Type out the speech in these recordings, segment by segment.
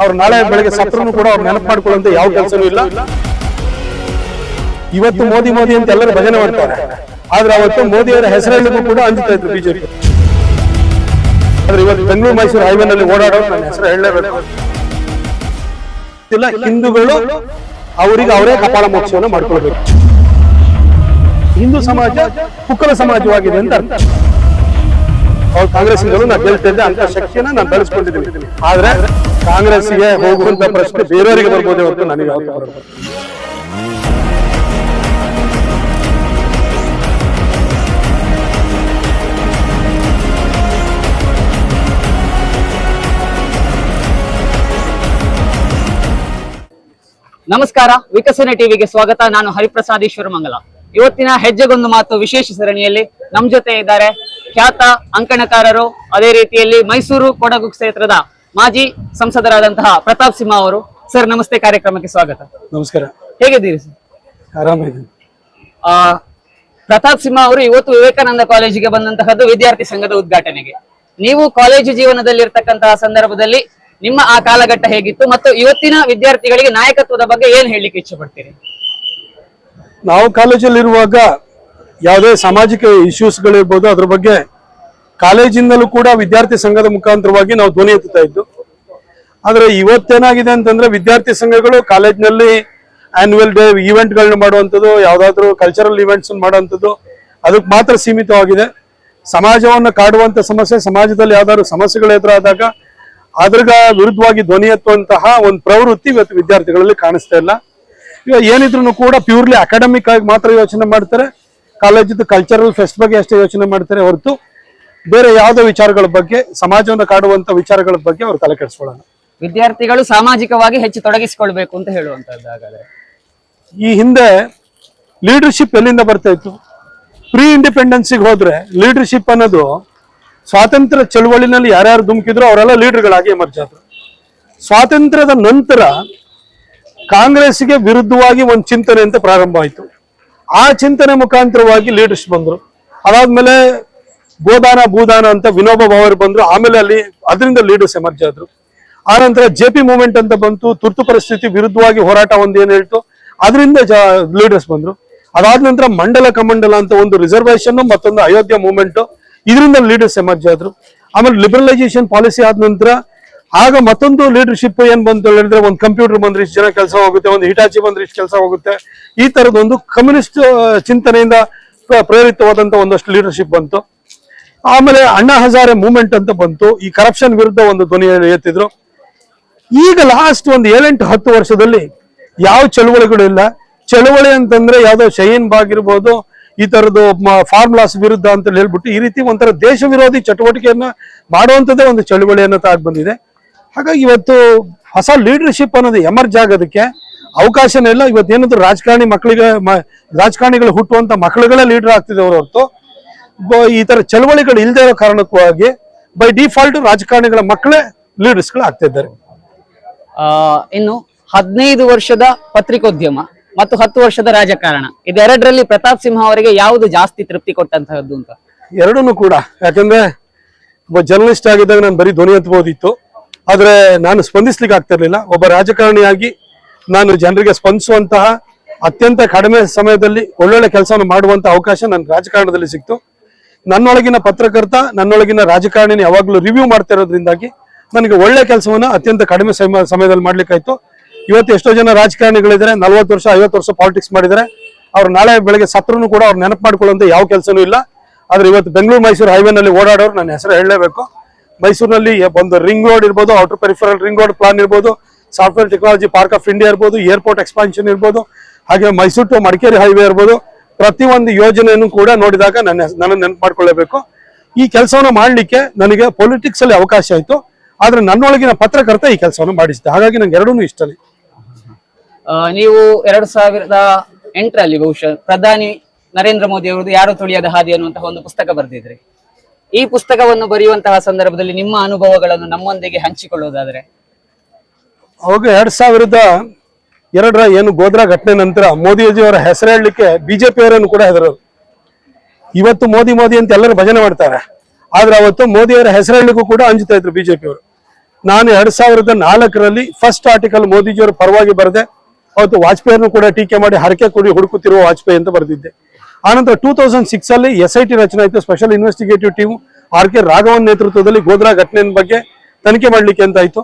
ಅವ್ರು ನಾಳೆ ಬೆಳಗ್ಗೆ ಸತ್ರನು ಕೂಡ ಅವ್ರು ನೆನಪು ಮಾಡ್ಕೊಳ್ಳುವಂತ ಯಾವ ಕೆಲಸನೂ ಇಲ್ಲ. ಇವತ್ತು ಮೋದಿ ಮೋದಿ ಅಂತ ಎಲ್ಲರೂ ಭಜನೆ ಮಾಡ್ತಾರೆ. ಆದ್ರೆ ಅವತ್ತು ಮೋದಿಯವರ ಹೆಸರಲ್ಲಿಗೂ ಕೂಡ ಅಂಜುತ್ತಾ ಇದ್ರು ಬಿಜೆಪಿ. ಆದ್ರೆ ಇವತ್ತು ಬೆಂಗಳೂರು ಮೈಸೂರು ಹೈವೇ ನಲ್ಲಿ ಓಡಾಡೋ ನನ್ನ ಹೆಸರು ಹೇಳಲೇಬೇಕು. ಇಲ್ಲ ಹಿಂದೂಗಳು ಅವರಿಗೆ ಅವರೇ ಕಪಾಳ ಮೋಕ್ಷವನ್ನು ಮಾಡ್ಕೊಳ್ಬೇಕು. ಹಿಂದೂ ಸಮಾಜ ಕುಕ್ಕಲ ಸಮಾಜವಾಗಿದೆ ಅಂತ ಅರ್ಥ. ಅವ್ರು ಕಾಂಗ್ರೆಸ್ಸಿಂದಲೂ ನಾನು ಗೆಲ್ತಿದ್ದೆ ಅಂತ ಶಕ್ತಿಯನ್ನ ನಾನು ಬೆಳೆಸ್ಕೊಂಡಿದ್ದೀನಿ ಆದ್ರೆ ಕಾಂಗ್ರೆಸ್ಗೆ ಹೋಗುವಂತ ಪ್ರಶ್ನೆ ಬೇರೆಯವರಿಗೆ ಬರ್ಬೋದೇ ಹೊರತು ನನಗೆ ಬರಲ್ಲ. ನಮಸ್ಕಾರ, ವಿಕಸನ ಟಿವಿಗೆ ಸ್ವಾಗತ. ನಾನು ಹರಿಪ್ರಸಾದ್ ಈಶ್ವರ ಮಂಗಲ ಇವತ್ತಿನ ಹೆಜ್ಜೆಗೊಂದು ಮಾತು ವಿಶೇಷ ಸರಣಿಯಲ್ಲಿ. ನಮ್ ಜೊತೆ ಇದ್ದಾರೆ ಖ್ಯಾತ ಅಂಕಣಕಾರರು ಅದೇ ರೀತಿಯಲ್ಲಿ ಮೈಸೂರು ಕೊಡಗು ಕ್ಷೇತ್ರದ ಮಾಜಿ ಸಂಸದರಾದಂತಹ ಪ್ರತಾಪ್ ಸಿಂಹ ಅವರು. ಸರ್ ನಮಸ್ತೆ ಕಾರ್ಯಕ್ರಮಕ್ಕೆ ಸ್ವಾಗತ. ನಮಸ್ಕಾರ. ಹೇಗಿದ್ದೀರಿ ಸರ್? ಆರಾಮಿದ್ದೀನಿ ಆ, ಪ್ರತಾಪ್ ಸಿಂಹ ಅವರು ಇವತ್ತು ವಿವೇಕಾನಂದ ಕಾಲೇಜಿಗೆ ಬಂದಂತಹದ್ದು ವಿದ್ಯಾರ್ಥಿ ಸಂಘದ ಉದ್ಘಾಟನೆಗೆ. ನೀವು ಕಾಲೇಜು ಜೀವನದಲ್ಲಿ ಜೀವನದಲ್ಲಿರ್ತಕ್ಕಂತಹ ಸಂದರ್ಭದಲ್ಲಿ ನಿಮ್ಮ ಆ ಕಾಲಘಟ್ಟ ಹೇಗಿತ್ತು ಮತ್ತು ಇವತ್ತಿನ ವಿದ್ಯಾರ್ಥಿಗಳಿಗೆ ನಾಯಕತ್ವದ ಬಗ್ಗೆ ಏನ್ ಹೇಳಲಿಕ್ಕೆ ಇಚ್ಛೆ ಪಡ್ತೀರಿ? ನಾವು ಕಾಲೇಜಲ್ಲಿ ಇರುವಾಗ ಯಾವುದೇ ಸಾಮಾಜಿಕ ಇಶ್ಯೂಸ್ಗಳಿರ್ಬೋದು, ಅದ್ರ ಬಗ್ಗೆ ಕಾಲೇಜಿಂದಲೂ ಕೂಡ ವಿದ್ಯಾರ್ಥಿ ಸಂಘದ ಮುಖಾಂತರವಾಗಿ ನಾವು ಧ್ವನಿ ಎತ್ತುತ್ತಾ ಇದ್ದು, ಆದರೆ ಇವತ್ತೇನಾಗಿದೆ ಅಂತಂದ್ರೆ ವಿದ್ಯಾರ್ಥಿ ಸಂಘಗಳು ಕಾಲೇಜ್ನಲ್ಲಿ ಆನ್ಯುವಲ್ ಡೇ ಈವೆಂಟ್ಗಳನ್ನ ಮಾಡುವಂಥದ್ದು, ಯಾವುದಾದ್ರೂ ಕಲ್ಚರಲ್ ಇವೆಂಟ್ಸ್ ಮಾಡುವಂಥದ್ದು, ಅದಕ್ಕೆ ಮಾತ್ರ ಸೀಮಿತವಾಗಿದೆ. ಸಮಾಜವನ್ನು ಕಾಡುವಂತ ಸಮಸ್ಯೆ, ಸಮಾಜದಲ್ಲಿ ಯಾವ್ದಾದ್ರು ಸಮಸ್ಯೆಗಳು ಎದುರಾದಾಗ ಅದ್ರ ವಿರುದ್ಧವಾಗಿ ಧ್ವನಿ ಎತ್ತುವಂತಹ ಒಂದು ಪ್ರವೃತ್ತಿ ಇವತ್ತು ವಿದ್ಯಾರ್ಥಿಗಳಲ್ಲಿ ಕಾಣಿಸ್ತಾ ಇಲ್ಲ. ಇವಾಗ ಏನಿದ್ರು ಕೂಡ ಪ್ಯೂರ್ಲಿ ಅಕಾಡೆಮಿಕ್ ಆಗಿ ಮಾತ್ರ ಯೋಚನೆ ಮಾಡ್ತಾರೆ. ಕಾಲೇಜಿದ್ದು ಕಲ್ಚರಲ್ ಫೆಸ್ಟ್ ಬಗ್ಗೆ ಅಷ್ಟೇ ಯೋಚನೆ ಮಾಡ್ತಾರೆ ಹೊರತು ಬೇರೆ ಯಾವುದೋ ವಿಚಾರಗಳ ಬಗ್ಗೆ ಸಮಾಜವನ್ನು ಕಾಡುವಂತ ವಿಚಾರಗಳ ಬಗ್ಗೆ ಅವ್ರು ತಲೆ ಕೆಡಿಸ್ಕೊಳ್ಳೋಣ. ವಿದ್ಯಾರ್ಥಿಗಳು ಸಾಮಾಜಿಕವಾಗಿ ಹೆಚ್ಚು ತೊಡಗಿಸಿಕೊಳ್ಬೇಕು ಅಂತ ಹೇಳುವಂತದ್ದು ಹಾಗಾದ್ರೆ ಈ ಹಿಂದೆ ಲೀಡರ್ಶಿಪ್ ಎಲ್ಲಿಂದ ಬರ್ತಾ ಇತ್ತು? ಪ್ರೀ ಇಂಡಿಪೆಂಡೆನ್ಸಿಗೆ ಹೋದ್ರೆ ಲೀಡರ್ಶಿಪ್ ಅನ್ನೋದು ಸ್ವಾತಂತ್ರ್ಯ ಚಳುವಳಿನಲ್ಲಿ ಯಾರ್ಯಾರು ಧುಮುಕಿದ್ರು ಅವರೆಲ್ಲ ಲೀಡರ್ಗಳಾಗಿ ಎಮರ್ಜ್ ಆದ್ರು. ಸ್ವಾತಂತ್ರ್ಯದ ನಂತರ ಕಾಂಗ್ರೆಸ್ಗೆ ವಿರುದ್ಧವಾಗಿ ಒಂದು ಚಿಂತನೆ ಅಂತ ಪ್ರಾರಂಭ ಆಯಿತು ಆ ಚಿಂತನೆ ಮುಖಾಂತರವಾಗಿ ಲೀಡರ್ಸ್ ಬಂದ್ರು. ಅದಾದ್ಮೇಲೆ ಗೋದಾನ, ಭೂದಾನ ಅಂತ ವಿನೋಬ ಭಾವರು ಬಂದ್ರು. ಆಮೇಲೆ ಅಲ್ಲಿ ಅದರಿಂದ ಲೀಡರ್ಸ್ ಎಮರ್ಜ್ ಆದ್ರು. ಆ ನಂತರ ಜೆ ಪಿ ಮೂವ್ಮೆಂಟ್ ಅಂತ ಬಂತು. ತುರ್ತು ಪರಿಸ್ಥಿತಿ, ವಿರುದ್ಧವಾಗಿ ಹೋರಾಟ ಒಂದು ಏನು ಹೇಳ್ತು? ಅದರಿಂದ ಲೀಡರ್ಸ್ ಬಂದ್ರು. ಅದಾದ ನಂತರ ಮಂಡಲ ಕಮಂಡಲ ಅಂತ ಒಂದು ರಿಸರ್ವೇಷನ್ ಮತ್ತೊಂದು ಅಯೋಧ್ಯ ಮೂವ್ಮೆಂಟ್ ಇದರಿಂದ ಲೀಡರ್ಸ್ ಎಮರ್ಜ್ ಆದ್ರು. ಆಮೇಲೆ ಲಿಬರಲೈಸೇಷನ್ ಪಾಲಿಸಿ ಆದ ನಂತರ ಆಗ ಮತ್ತೊಂದು ಲೀಡರ್ಶಿಪ್ ಏನ್ ಬಂತು ಹೇಳಿದ್ರೆ ಒಂದು ಕಂಪ್ಯೂಟರ್ ಬಂದ್ರೆ ಇಷ್ಟು ಜನ ಕೆಲಸ ಹೋಗುತ್ತೆ, ಒಂದು ಹಿಟಾಚಿ ಬಂದ್ರೆ ಇಷ್ಟು ಕೆಲಸ ಹೋಗುತ್ತೆ. ಈ ತರದೊಂದು ಕಮ್ಯುನಿಸ್ಟ್ ಚಿಂತನೆಯಿಂದ ಪ್ರ- ಪ್ರೇರಿತವಾದಂತ ಒಂದಷ್ಟು ಲೀಡರ್ಶಿಪ್ ಬಂತು. ಆಮೇಲೆ ಅಣ್ಣಾ ಹಜಾರೆ ಮೂವ್ಮೆಂಟ್ ಅಂತ ಬಂತು. ಈ ಕರಪ್ಷನ್ ವಿರುದ್ಧ ಒಂದು ಧ್ವನಿ ಎತ್ತಿದ್ರು. ಈಗ ಲಾಸ್ಟ್ ಒಂದು ಏಳೆಂಟು ಹತ್ತು ವರ್ಷದಲ್ಲಿ ಯಾವ ಚಳುವಳಿಗಳು ಇಲ್ಲ. ಚಳುವಳಿ ಅಂತಂದ್ರೆ ಯಾವ್ದೋ ಶೈನ್ ಬಾಗ್ ಇರ್ಬೋದು, ಈ ತರದ್ದು ಫಾರ್ಮುಲಾಸ್ ವಿರುದ್ಧ ಅಂತ ಹೇಳ್ಬಿಟ್ಟು ಈ ರೀತಿ ಒಂಥರ ದೇಶ ವಿರೋಧಿ ಚಟುವಟಿಕೆಯನ್ನ ಮಾಡುವಂತದ್ದೇ ಒಂದು ಚಳುವಳಿ ಅನ್ನೋ ಬಂದಿದೆ. ಹಾಗಾಗಿ ಇವತ್ತು ಹೊಸ ಲೀಡರ್ಶಿಪ್ ಅನ್ನೋದು ಎಮರ್ಜ್ ಆಗೋದಕ್ಕೆ ಅವಕಾಶನೇ ಇಲ್ಲ ಇವತ್ತು ಏನಂದ್ರೆ ರಾಜಕಾರಣಿ ಮಕ್ಕಳಿಗೆ ರಾಜಕಾರಣಿಗಳು ಹುಟ್ಟುವಂತ ಮಕ್ಕಳುಗಳೇ ಲೀಡರ್ ಆಗ್ತಿದ್ದವ್ರು ಹೊರತು. ಈ ತರ ಚಳವಳಿಗಳು ಇಲ್ಲದೆ ಇರೋ ಕಾರಣಕ್ಕಾಗಿ ಬೈ ಡಿಫಾಲ್ಟ್ ರಾಜಕಾರಣಿಗಳ ಮಕ್ಕಳೇ ಲೀಡರ್ಸ್ಗಳು ಆಗ್ತಾ ಇದ್ದಾರೆ ಇನ್ನು ಹದಿನೈದು ವರ್ಷದ ಪತ್ರಿಕೋದ್ಯಮ ಮತ್ತು ಹತ್ತು ವರ್ಷದ ರಾಜಕಾರಣ. ಇದೆರಡರಲ್ಲಿ ಪ್ರತಾಪ್ ಸಿಂಹ ಅವರಿಗೆ ಯಾವುದು ಜಾಸ್ತಿ ತೃಪ್ತಿ ಕೊಟ್ಟಂತಹದ್ದು ಅಂತ? ಎರಡೂ ಕೂಡ. ಯಾಕಂದ್ರೆ ಒಬ್ಬ ಜರ್ನಲಿಸ್ಟ್ ಆಗಿದ್ದಾಗ ನಾನು ಬರೀ ಧ್ವನಿ ಎತ್ತಬಹುದಿತ್ತು ಆದ್ರೆ ನಾನು ಸ್ಪಂದಿಸ್ಲಿಕ್ಕೆ ಆಗ್ತಾ ಇರ್ಲಿಲ್ಲ. ಒಬ್ಬ ರಾಜಕಾರಣಿಯಾಗಿ ನಾನು ಜನರಿಗೆ ಸ್ಪಂದಿಸುವಂತಹ ಅತ್ಯಂತ ಕಡಿಮೆ ಸಮಯದಲ್ಲಿ ಒಳ್ಳೊಳ್ಳೆ ಕೆಲಸವನ್ನು ಮಾಡುವಂತ ಅವಕಾಶ ನನ್ನ ರಾಜಕಾರಣದಲ್ಲಿ ಸಿಕ್ತು. ನನ್ನೊಳಗಿನ ಪತ್ರಕರ್ತ, ನನ್ನೊಳಗಿನ ರಾಜಕಾರಣಿನ ಯಾವಾಗಲೂ ರಿವ್ಯೂ ಮಾಡ್ತಾ ಇರೋದ್ರಿಂದಾಗಿ ನನಗೆ ಒಳ್ಳೆ ಕೆಲಸವನ್ನು ಅತ್ಯಂತ ಕಡಿಮೆ ಸಮ, ಸಮಯದಲ್ಲಿ ಮಾಡ್ಲಿಕ್ಕಾಯ್ತು. ಇವತ್ತು ಎಷ್ಟೋ ಜನ ರಾಜಕಾರಣಿಗಳಿದ್ದಾರೆ, ನಲ್ವತ್ತು ವರ್ಷ, ಐವತ್ತು ವರ್ಷ ಪಾಲಿಟಿಕ್ಸ್ ಮಾಡಿದರೆ ಅವ್ರು ನಾಳೆ ಬೆಳಗ್ಗೆ ಸತ್ರನು ಕೂಡ ಅವ್ರು ನೆನಪು ಮಾಡ್ಕೊಳ್ಳುವಂತ ಯಾವ ಕೆಲಸನೂ ಇಲ್ಲ. ಆದರೆ ಇವತ್ತು ಬೆಂಗಳೂರು, ಮೈಸೂರು ಹೈವೇನಲ್ಲಿ ಓಡಾಡೋರು ನನ್ನ ಹೆಸರು ಹೇಳಲೇಬೇಕು. ಮೈಸೂರಿನಲ್ಲಿ ಒಂದು ರಿಂಗ್ ರೋಡ್ ಇರ್ಬೋದು outer peripheral ring road plan ಇರ್ಬೋದು software technology park of India ಇರ್ಬೋದು ಏರ್ಪೋರ್ಟ್ ಎಕ್ಸ್ಪಾನ್ಷನ್ ಇರ್ಬೋದು, ಹಾಗೆ ಮೈಸೂರು ಟು ಮಡಿಕೇರಿ ಹೈವೇ ಇರ್ಬೋದು, ಪ್ರತಿಯೊಂದು ಯೋಜನೆಯನ್ನು ಕೂಡ ನೋಡಿದಾಗ ನನ್ನ ನನ್ನ ನೆನಪು ಮಾಡ್ಕೊಳ್ಳಬೇಕು ಈ ಕೆಲಸವನ್ನು ಮಾಡಲಿಕ್ಕೆ ನನಗೆ ಪೊಲಿಟಿಕ್ಸ್ ಅಲ್ಲಿ ಅವಕಾಶ ಆಯಿತು, ಆದ್ರೆ ನನ್ನೊಳಗಿನ ಪತ್ರಕರ್ತ ಈ ಕೆಲಸವನ್ನು ಮಾಡಿಸಿದೆ ಹಾಗಾಗಿ ನಂಗೆ ಎರಡೂ ಇಷ್ಟನೇ. ನೀವು ಎರಡು ಸಾವಿರದ ಎಂಟರಲ್ಲಿ ಬಹುಶಃ ಪ್ರಧಾನಿ ನರೇಂದ್ರ ಮೋದಿ ಅವರದ್ದು ಯಾರು ತುಳಿಯದ ಹಾದಿ ಅನ್ನುವಂತಹ ಒಂದು ಪುಸ್ತಕ ಬರೆದಿದ್ರಿ. ಈ ಪುಸ್ತಕವನ್ನು ಬರೆಯುವಂತಹ ಸಂದರ್ಭದಲ್ಲಿ ನಿಮ್ಮ ಅನುಭವಗಳನ್ನು ನಮ್ಮೊಂದಿಗೆ ಹಂಚಿಕೊಳ್ಳುವುದಾದ್ರೆ ಅವಾಗ ಎರಡ್ ಸಾವಿರದ ಎರಡರ ಏನು ಗೋದ್ರಾ ಘಟನೆ ನಂತರ ಮೋದಿಜಿಯವರ ಹೆಸರು ಹೇಳಲಿಕ್ಕೆ ಬಿಜೆಪಿ ಅವರನ್ನು ಕೂಡ ಹೆದರು ಇವತ್ತು ಮೋದಿ ಮೋದಿ ಅಂತ ಎಲ್ಲರೂ ಭಜನೆ ಮಾಡ್ತಾರೆ. ಆದ್ರೆ ಅವತ್ತು ಮೋದಿಯವರ ಹೆಸರು ಹೇಳಲಿಕ್ಕೂ ಕೂಡ ಅಂಜುತ್ತಾ ಇದ್ರು ಬಿಜೆಪಿ ಅವರು ನಾನು ಎರಡ್ ಸಾವಿರದ ನಾಲ್ಕರಲ್ಲಿ ಫಸ್ಟ್ ಆರ್ಟಿಕಲ್ ಮೋದಿಜಿಯವರ ಪರವಾಗಿ ಬರೆದೆ. ಅವತ್ತು ವಾಜಪೇಯಿಯನ್ನು ಕೂಡ ಟೀಕೆ ಮಾಡಿ ಹರಕೆ ಕೊಡಿ, ಹುಡುಕುತ್ತಿರುವ ವಾಜಪೇಯಿ ಅಂತ ಬರೆದಿದ್ದೆ. ಆನಂತರ ಟೂ ತೌಸಂಡ್ ಸಿಕ್ಸ್ ಅಲ್ಲಿ ಎಸ್ ಐ ಟಿ ರಚನೆ ಆಯಿತು. Special investigative team R K Raghavan ನೇತೃತ್ವದಲ್ಲಿ ಗೋದ್ರಾ ಘಟನೆ ಬಗ್ಗೆ ತನಿಖೆ ಮಾಡಲಿಕ್ಕೆ ಅಂತ ಆಯ್ತು.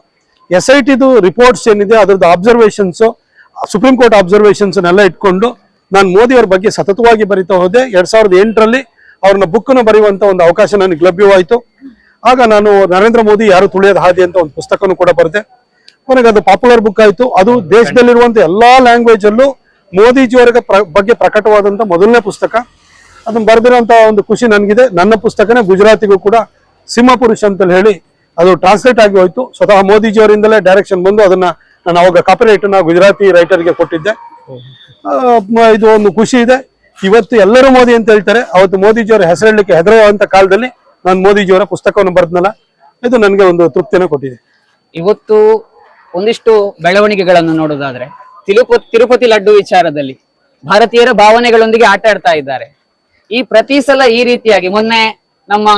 ಎಸ್ ಐ ಟಿದು ರಿಪೋರ್ಟ್ಸ್ ಏನಿದೆ, ಅದರದ್ದು ಅಬ್ಸರ್ವೇಷನ್ಸ್ ಸುಪ್ರೀಂ ಕೋರ್ಟ್ ಅಬ್ಸರ್ವೇಷನ್ಸ್ ಎಲ್ಲ ಇಟ್ಕೊಂಡು ನಾನು ಮೋದಿ ಅವರ ಬಗ್ಗೆ ಸತತವಾಗಿ ಬರಿತಾ ಹೋದೆ. ಎರಡ್ ಸಾವಿರದ ಎಂಟರಲ್ಲಿ ಅವ್ರನ್ನ ಬುಕ್ಕನ್ನು ಬರೆಯುವಂತ ಒಂದು ಅವಕಾಶ ನನಗೆ ಲಭ್ಯವಾಯಿತು. ಆಗ ನಾನು ನರೇಂದ್ರ ಮೋದಿ ಯಾರು ತುಳಿಯದ ಹಾದಿ ಅಂತ ಒಂದು ಪುಸ್ತಕನೂ ಕೂಡ ಬರೆದೆ. ಕೊನೆಗೆ ಅದು ಪಾಪ್ಯುಲರ್ ಬುಕ್ ಆಯಿತು. ಅದು ದೇಶದಲ್ಲಿರುವಂತ ಎಲ್ಲಾ ಲ್ಯಾಂಗ್ವೇಜ್ ಪ್ರ- ಬಗ್ಗೆ ಪ್ರಕಟವಾದಂತ ಮೊದಲನೇ ಪುಸ್ತಕ. ಅದನ್ನು ಬರೆದಿರುವಂತ ಒಂದು ಖುಷಿ ನನಗಿದೆ. ನನ್ನ ಪುಸ್ತಕನೇ ಗುಜರಾತಿಗೂ ಕೂಡ ಸಿಂಹಪುರುಷ ಅಂತ ಹೇಳಿ ಅದು ಟ್ರಾನ್ಸ್ಲೇಟ್ ಆಗಿ ಹೋಯಿತು. ಸ್ವತಃ ಮೋದಿಜಿಯವರಿಂದಲೇ ಡೈರೆಕ್ಷನ್ ಬಂದು ಅದನ್ನ ನಾನು ಅವಾಗ ಕಾಪಿರೈಟ್ನ ಗುಜರಾತಿ ರೈಟರ್ಗೆ ಕೊಟ್ಟಿದ್ದೆ. ಇದು ಒಂದು ಖುಷಿ ಇದೆ. ಇವತ್ತು ಎಲ್ಲರೂ ಮೋದಿ ಅಂತ ಹೇಳ್ತಾರೆ. ಅವತ್ತು ಮೋದಿಜಿಯವರ ಹೆಸರು ಹೇಳಲಿಕ್ಕೆ ಕಾಲದಲ್ಲಿ ನಾನು ಮೋದಿಜಿಯವರ ಪುಸ್ತಕವನ್ನು ಬರೆದ್ನಲ್ಲ. ಇದು ನನಗೆ ಒಂದು ತೃಪ್ತಿನ ಕೊಟ್ಟಿದೆ. ಇವತ್ತು ಒಂದಿಷ್ಟು ಬೆಳವಣಿಗೆಗಳನ್ನು ನೋಡೋದಾದ್ರೆ ತಿರುಪತಿ ತಿರುಪತಿ ಲಡ್ಡು ವಿಚಾರದಲ್ಲಿ ಭಾರತೀಯರ ಭಾವನೆಗಳೊಂದಿಗೆ ಆಟ ಆಡ್ತಾ ಇದ್ದಾರೆ. ಈ ಪ್ರತಿ ಸಲ ಈ ರೀತಿಯಾಗಿ ಮೊನ್ನೆ ನಮ್ಮ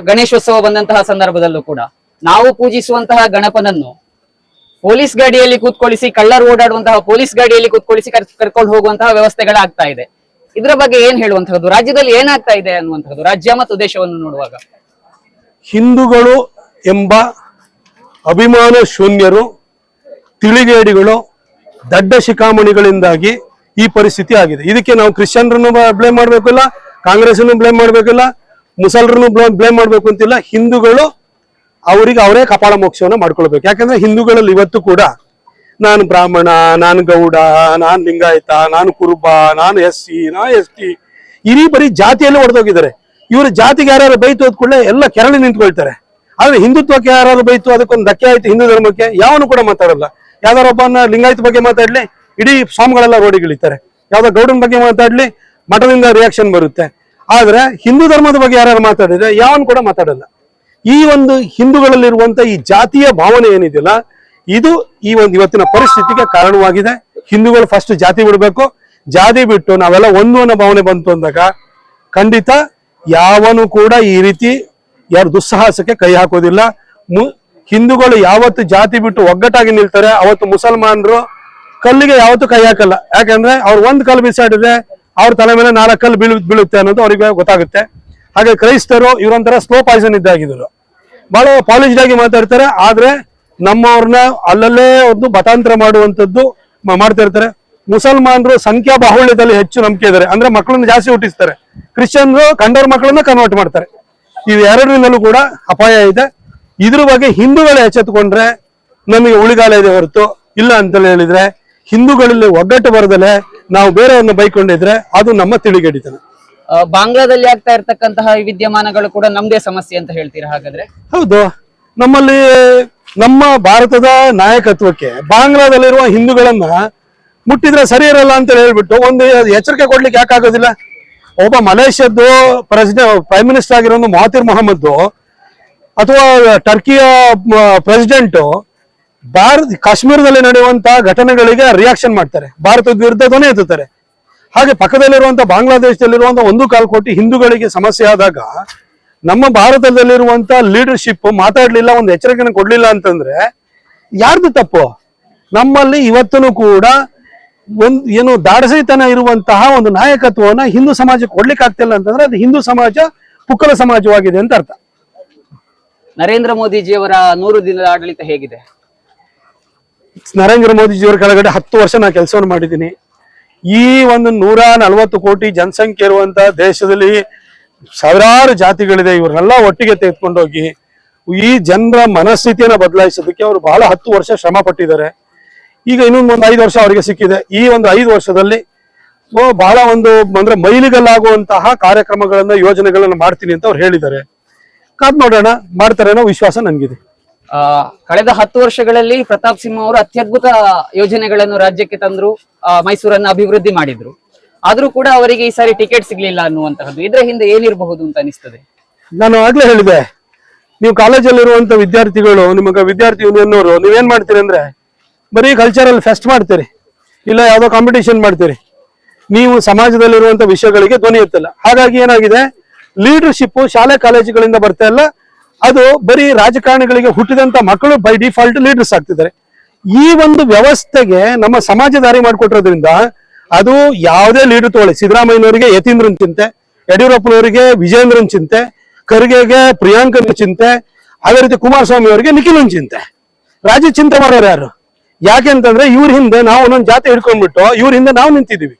ಗಣೇಶೋತ್ಸವ ಬಂದಂತಹ ಸಂದರ್ಭದಲ್ಲೂ ಕೂಡ ನಾವು ಪೂಜಿಸುವಂತಹ ಗಣಪನನ್ನು ಪೊಲೀಸ್ ಗಾಡಿಯಲ್ಲಿ ಕೂತ್ಕೊಳಿಸಿ, ಕಳ್ಳರು ಓಡಾಡುವಂತಹ ಪೊಲೀಸ್ ಗಾಡಿಯಲ್ಲಿ ಕೂತ್ಕೊಳಿಸಿ ಕರ್- ಕರ್ಕೊಂಡು ಹೋಗುವಂತಹ ವ್ಯವಸ್ಥೆಗಳಾಗ್ತಾ ಇದೆ. ಇದರ ಬಗ್ಗೆ ಏನ್ ಹೇಳುವಂತಹದ್ದು? ರಾಜ್ಯದಲ್ಲಿ ಏನಾಗ್ತಾ ಇದೆ ಅನ್ನುವಂಥದ್ದು ರಾಜ್ಯ ಮತ್ತು ದೇಶವನ್ನು ನೋಡುವಾಗ. ಹಿಂದೂಗಳು ಎಂಬ ಅಭಿಮಾನ ಶೂನ್ಯರು, ತಿಳಿಗೇಡಿಗಳು ದಡ್ಡ ಶಿಖಾಮಣಿಗಳಿಂದಾಗಿ ಈ ಪರಿಸ್ಥಿತಿ ಆಗಿದೆ. ಇದಕ್ಕೆ ನಾವು ಕ್ರಿಶ್ಚಿಯನ್ರನ್ನು ಬ್ಲೇಮ್ ಮಾಡ್ಬೇಕಿಲ್ಲ ಕಾಂಗ್ರೆಸ್ನು ಬ್ಲೇಮ್ ಮಾಡಬೇಕಿಲ್ಲ, ಮುಸಲ್ರನ್ನು ಬ್ಲೇಮ್ ಮಾಡಬೇಕು ಅಂತಿಲ್ಲ. ಹಿಂದೂಗಳು ಅವರಿಗೆ ಅವರೇ ಕಪಾಳ ಮೋಕ್ಷವನ್ನು ಮಾಡ್ಕೊಳ್ಬೇಕು. ಯಾಕಂದ್ರೆ ಹಿಂದೂಗಳಲ್ಲಿ ಇವತ್ತು ಕೂಡ ನಾನು ಬ್ರಾಹ್ಮಣ, ನಾನು ಗೌಡ, ನಾನು ಲಿಂಗಾಯತ, ನಾನು ಕುರುಬ, ನಾನು ಎಸ್ ಸಿ ನಾ ಎಸ್ ಟಿ ಇಡೀ ಬರೀ ಜಾತಿಯಲ್ಲಿ ಹೊಡೆದೋಗಿದ್ದಾರೆ ಇವರು ಜಾತಿಗೆ ಯಾರು ಬೈತು ಅದ್ ಎಲ್ಲ ಕೆರಳಿ ನಿಂತ್ಕೊಳ್ತಾರೆ. ಆದ್ರೆ ಹಿಂದುತ್ವಕ್ಕೆ ಯಾರು ಬೈತು, ಅದಕ್ಕೊಂದು ಧಕ್ಕೆ ಆಯ್ತು ಹಿಂದೂ ಧರ್ಮಕ್ಕೆ, ಯಾವನು ಕೂಡ ಮಾತಾಡಲ್ಲ. ಯಾವ್ದಾರ ಒಬ್ಬನ ಲಿಂಗಾಯತ ಬಗ್ಗೆ ಮಾತಾಡ್ಲಿ, ಇಡೀ ಸ್ವಾಮಿಗಳೆಲ್ಲ ರೋಡಿಗಿಳಿತಾರೆ. ಯಾವ್ದೋ ಗೌಡನ ಬಗ್ಗೆ ಮಾತಾಡ್ಲಿ, ಮಠದಿಂದ ರಿಯಾಕ್ಷನ್ ಬರುತ್ತೆ. ಆದ್ರೆ ಹಿಂದೂ ಧರ್ಮದ ಬಗ್ಗೆ ಯಾರ್ಯಾರು ಮಾತಾಡಿದ್ರೆ, ಯಾವನು ಕೂಡ ಮಾತಾಡಲ್ಲ. ಈ ಒಂದು ಹಿಂದೂಗಳಲ್ಲಿರುವಂತ ಈ ಜಾತಿಯ ಭಾವನೆ ಏನಿದೆಯಲ್ಲ, ಇದು ಈ ಒಂದು ಇವತ್ತಿನ ಪರಿಸ್ಥಿತಿಗೆ ಕಾರಣವಾಗಿದೆ. ಹಿಂದೂಗಳು ಫಸ್ಟ್ ಜಾತಿ ಬಿಡಬೇಕು. ಜಾತಿ ಬಿಟ್ಟು ನಾವೆಲ್ಲ ಒಂದು ಅನ್ನೋ ಭಾವನೆ ಬಂತು ಅಂದಾಗ, ಖಂಡಿತ ಯಾವನು ಕೂಡ ಈ ರೀತಿ ಯಾರು ದುಸ್ಸಾಹಸಕ್ಕೆ ಕೈ ಹಾಕೋದಿಲ್ಲ. ಹಿಂದೂಗಳು ಯಾವತ್ತು ಜಾತಿ ಬಿಟ್ಟು ಒಗ್ಗಟ್ಟಾಗಿ ನಿಲ್ತಾರೆ, ಅವತ್ತು ಮುಸಲ್ಮಾನರು ಕಲ್ಲಿಗೆ ಯಾವತ್ತು ಕೈ ಹಾಕಲ್ಲ. ಯಾಕಂದ್ರೆ ಅವ್ರು ಒಂದ್ ಕಲ್ಲು ಬಿಸಾಡಿದ್ರೆ ಅವ್ರ ತಲೆ ಮೇಲೆ ನಾಲ್ಕು ಕಲ್ಲು ಬೀಳು, ಬೀಳುತ್ತೆ ಅನ್ನೋದು ಅವರಿಗೆ ಗೊತ್ತಾಗುತ್ತೆ. ಹಾಗೆ ಕ್ರೈಸ್ತರು ಇವರೊಂಥರ ಸ್ಲೋ ಪಾಯ್ಸನ್ ಇದ್ದಾಗಿದ್ರು ಬಹಳ ಪಾಲಿಶ್ಡ್ ಆಗಿ ಮಾತಾಡ್ತಾರೆ, ಆದ್ರೆ ನಮ್ಮವ್ರನ್ನ ಅಲ್ಲಲ್ಲೇ ಒಂದು ಮತಾಂತರ ಮಾಡುವಂಥದ್ದು ಮಾಡ್ತಾ ಇರ್ತಾರೆ. ಮುಸಲ್ಮಾನರು ಸಂಖ್ಯಾ ಬಾಹುಳ್ಯದಲ್ಲಿ ಹೆಚ್ಚು ನಂಬಿಕೆ ಇದ್ದಾರೆ. ಅಂದ್ರೆ ಮಕ್ಕಳನ್ನ ಜಾಸ್ತಿ ಹುಟ್ಟಿಸ್ತಾರೆ. ಕ್ರಿಶ್ಚಿಯನ್ರು ಕಂಡವ್ರ ಮಕ್ಕಳನ್ನ ಕನ್ವರ್ಟ್ ಮಾಡ್ತಾರೆ. ಇವೆರಡರಿಂದಲೂ ಕೂಡ ಅಪಾಯ ಇದೆ. ಇದ್ರ ಬಗ್ಗೆ ಹಿಂದೂಗಳು ಎಚ್ಚೆತ್ಕೊಂಡ್ರೆ ನಮಗೆ ಉಳಿಗಾಲ ಇದೆ ಹೊರತು ಇಲ್ಲ ಅಂತ ಹೇಳಿದ್ರೆ ಹಿಂದೂಗಳಲ್ಲಿ ಒಗ್ಗಟ್ಟು ಬರದಲೆ ನಾವು ಬೇರೆಯವ್ರನ್ನ ಬೈಕೊಂಡಿದ್ರೆ ಅದು ನಮ್ಮ ತಿಳಿಗಡಿತನ. ಬಾಂಗ್ಲಾದಲ್ಲಿ ಆಗ್ತಾ ಇರ್ತಕ್ಕಂತಹ ವಿದ್ಯಮಾನಗಳು ಕೂಡ ನಮ್ದೇ ಸಮಸ್ಯೆ ಅಂತ ಹೇಳ್ತೀರಾ ಹಾಗಾದ್ರೆ? ಹೌದು. ನಮ್ಮಲ್ಲಿ ನಮ್ಮ ಭಾರತದ ನಾಯಕತ್ವಕ್ಕೆ ಬಾಂಗ್ಲಾದಲ್ಲಿರುವ ಹಿಂದೂಗಳನ್ನ ಮುಟ್ಟಿದ್ರೆ ಸರಿ ಇರಲ್ಲ ಅಂತ ಹೇಳ್ಬಿಟ್ಟು ಒಂದು ಎಚ್ಚರಿಕೆ ಕೊಡ್ಲಿಕ್ಕೆ ಯಾಕಾಗೋದಿಲ್ಲ. ಒಬ್ಬ ಮಲೇಷ್ಯಾದ್ದು ಪ್ರೆಸಿಡೆಂಟ್ ಪ್ರೈಮ್ ಮಿನಿಸ್ಟರ್ ಆಗಿರೋ ಮಹಾತಿರ್ ಮೊಹಮ್ಮದ್ ಅಥವಾ ಟರ್ಕಿಯ ಪ್ರೆಸಿಡೆಂಟ್ ಭಾರತ, ಕಾಶ್ಮೀರದಲ್ಲಿ ನಡೆಯುವಂತಹ ಘಟನೆಗಳಿಗೆ ರಿಯಾಕ್ಷನ್ ಮಾಡ್ತಾರೆ. ಭಾರತದ ವಿರುದ್ಧ ಧ್ವನಿ ಎತ್ತುತ್ತಾರೆ. ಹಾಗೆ ಪಕ್ಕದಲ್ಲಿರುವಂತಹ ಬಾಂಗ್ಲಾದೇಶದಲ್ಲಿರುವಂತಹ ಒಂದು ಕಾಲು ಕೋಟಿ ಹಿಂದೂಗಳಿಗೆ ಸಮಸ್ಯೆ ಆದಾಗ ನಮ್ಮ ಭಾರತದಲ್ಲಿರುವಂತಹ ಲೀಡರ್ಶಿಪ್ ಮಾತಾಡ್ಲಿಲ್ಲ, ಒಂದು ಎಚ್ಚರಿಕೆನ ಕೊಡ್ಲಿಲ್ಲ ಅಂತಂದ್ರೆ ಯಾರ್ದು ತಪ್ಪು? ನಮ್ಮಲ್ಲಿ ಇವತ್ತೂ ಕೂಡ ಒಂದ್ ಏನು ದಾಡಸೈತನ ಇರುವಂತಹ ಒಂದು ನಾಯಕತ್ವವನ್ನ ಹಿಂದೂ ಸಮಾಜಕ್ಕೆ ಕೊಡ್ಲಿಕ್ಕೆ ಆಗ್ತಿಲ್ಲ ಅಂತಂದ್ರೆ ಅದು ಹಿಂದೂ ಸಮಾಜ, ಪುಕ್ಕಲ ಸಮಾಜವಾಗಿದೆ ಅಂತ ಅರ್ಥ. ನರೇಂದ್ರ ಮೋದಿಜಿಯವರ ನೂರು ದಿನದ ಆಡಳಿತ ಹೇಗಿದೆ? ನರೇಂದ್ರ ಮೋದಿಜಿಯವರ ಕೆಳಗಡೆ ಹತ್ತು ವರ್ಷ ನಾನು ಕೆಲಸವನ್ನು ಮಾಡಿದ್ದೀನಿ. ಈ ಒಂದು ನೂರ ನಲವತ್ತು ಕೋಟಿ ಜನಸಂಖ್ಯೆ ಇರುವಂತ ದೇಶದಲ್ಲಿ ಸಾವಿರಾರು ಜಾತಿಗಳಿದೆ. ಇವ್ರನ್ನೆಲ್ಲ ಒಟ್ಟಿಗೆ ತೆಗೆದುಕೊಂಡೋಗಿ ಈ ಜನರ ಮನಸ್ಥಿತಿಯನ್ನು ಬದಲಾಯಿಸೋದಕ್ಕೆ ಅವರು ಬಹಳ ಹತ್ತು ವರ್ಷ ಶ್ರಮ ಪಟ್ಟಿದ್ದಾರೆ. ಈಗ ಇನ್ನೊಂದು ಒಂದು ಐದು ವರ್ಷ ಅವರಿಗೆ ಸಿಕ್ಕಿದೆ. ಈ ಒಂದು ಐದು ವರ್ಷದಲ್ಲಿ ಬಹಳ ಒಂದು ಅಂದ್ರೆ ಮೈಲಿಗಲ್ಲಾಗುವಂತಹ ಕಾರ್ಯಕ್ರಮಗಳನ್ನ, ಯೋಜನೆಗಳನ್ನು ಮಾಡ್ತೀನಿ ಅಂತ ಅವ್ರು ಹೇಳಿದ್ದಾರೆ. ಕಾದ್ ನೋಡೋಣ ಮಾಡ್ತಾರೆ ಅನ್ನೋ ವಿಶ್ವಾಸ ನನ್ಗಿದೆ. ಆ, ಕಳೆದ ಹತ್ತು ವರ್ಷಗಳಲ್ಲಿ ಪ್ರತಾಪ್ ಸಿಂಹ ಅವರು ಅತ್ಯದ್ಭುತ ಯೋಜನೆಗಳನ್ನು ರಾಜ್ಯಕ್ಕೆ ತಂದ್ರು ಆ, ಮೈಸೂರನ್ನ ಅಭಿವೃದ್ಧಿ ಮಾಡಿದ್ರು. ಆದ್ರೂ ಕೂಡ ಅವರಿಗೆ ಈ ಸಾರಿ ಟಿಕೆಟ್ ಸಿಗ್ಲಿಲ್ಲ ಅನ್ನುವಂತಹದ್ದು. ಇದರ ಹಿಂದೆ ಏನಿರಬಹುದು ಅಂತ ಅನಿಸ್ತದೆ? ನಾನು ಆಗ್ಲೇ ಹೇಳಿದೆ ನೀವು ಕಾಲೇಜಲ್ಲಿರುವಂತ ವಿದ್ಯಾರ್ಥಿಗಳು ನಿಮಗೆ ವಿದ್ಯಾರ್ಥಿ ಯೂನಿಯನ್ ಅವರು ನೀವೇನ್ ಮಾಡ್ತೀರಿ ಅಂದ್ರೆ ಬರೀ ಕಲ್ಚರಲ್ ಫೆಸ್ಟ್ ಮಾಡ್ತೀರಿ ಇಲ್ಲ ಯಾವ್ದೋ ಕಾಂಪಿಟೇಷನ್ ಮಾಡ್ತೀರಿ. ನೀವು ಸಮಾಜದಲ್ಲಿರುವಂತ ವಿಷಯಗಳಿಗೆ ಧ್ವನಿ ಎತ್ತಲ್ಲ. ಹಾಗಾಗಿ ಏನಾಗಿದೆ ಲೀಡರ್ಶಿಪ್ ಶಾಲೆ ಕಾಲೇಜುಗಳಿಂದ ಬರ್ತಾ ಇಲ್ಲ. ಅದು ಬರೀ ರಾಜಕಾರಣಿಗಳಿಗೆ ಹುಟ್ಟಿದಂತ ಮಕ್ಕಳು ಬೈ ಡಿಫಾಲ್ಟ್ ಲೀಡರ್ಸ್ ಆಗ್ತಿದ್ದಾರೆ. ಈ ಒಂದು ವ್ಯವಸ್ಥೆಗೆ ನಮ್ಮ ಸಮಾಜ ದಾರಿ ಮಾಡಿಕೊಟ್ಟಿರೋದ್ರಿಂದ ಅದು ಯಾವುದೇ ಲೀಡರ್ ತಗೊಳ್ಳಿ. ಸಿದ್ದರಾಮಯ್ಯನವರಿಗೆ ಯತೀಂದ್ರನ್ ಚಿಂತೆ, ಯಡಿಯೂರಪ್ಪನವರಿಗೆ ವಿಜೇಂದ್ರನ್ ಚಿಂತೆ, ಖರ್ಗೆಗೆ ಪ್ರಿಯಾಂಕನ ಚಿಂತೆ, ಅದೇ ರೀತಿ ಕುಮಾರಸ್ವಾಮಿ ಅವರಿಗೆ ನಿಖಿಲನ್ ಚಿಂತೆ. ರಾಜ್ಯ ಚಿಂತೆ ಮಾಡೋರು ಯಾರು? ಯಾಕೆ ಅಂತಂದ್ರೆ ಇವ್ರ ಹಿಂದೆ ನಾವು ಒಂದೊಂದು ಜಾತಿ ಹಿಡ್ಕೊಂಡ್ಬಿಟ್ಟು ಇವ್ರ ಹಿಂದೆ ನಾವು ನಿಂತಿದ್ದೀವಿ.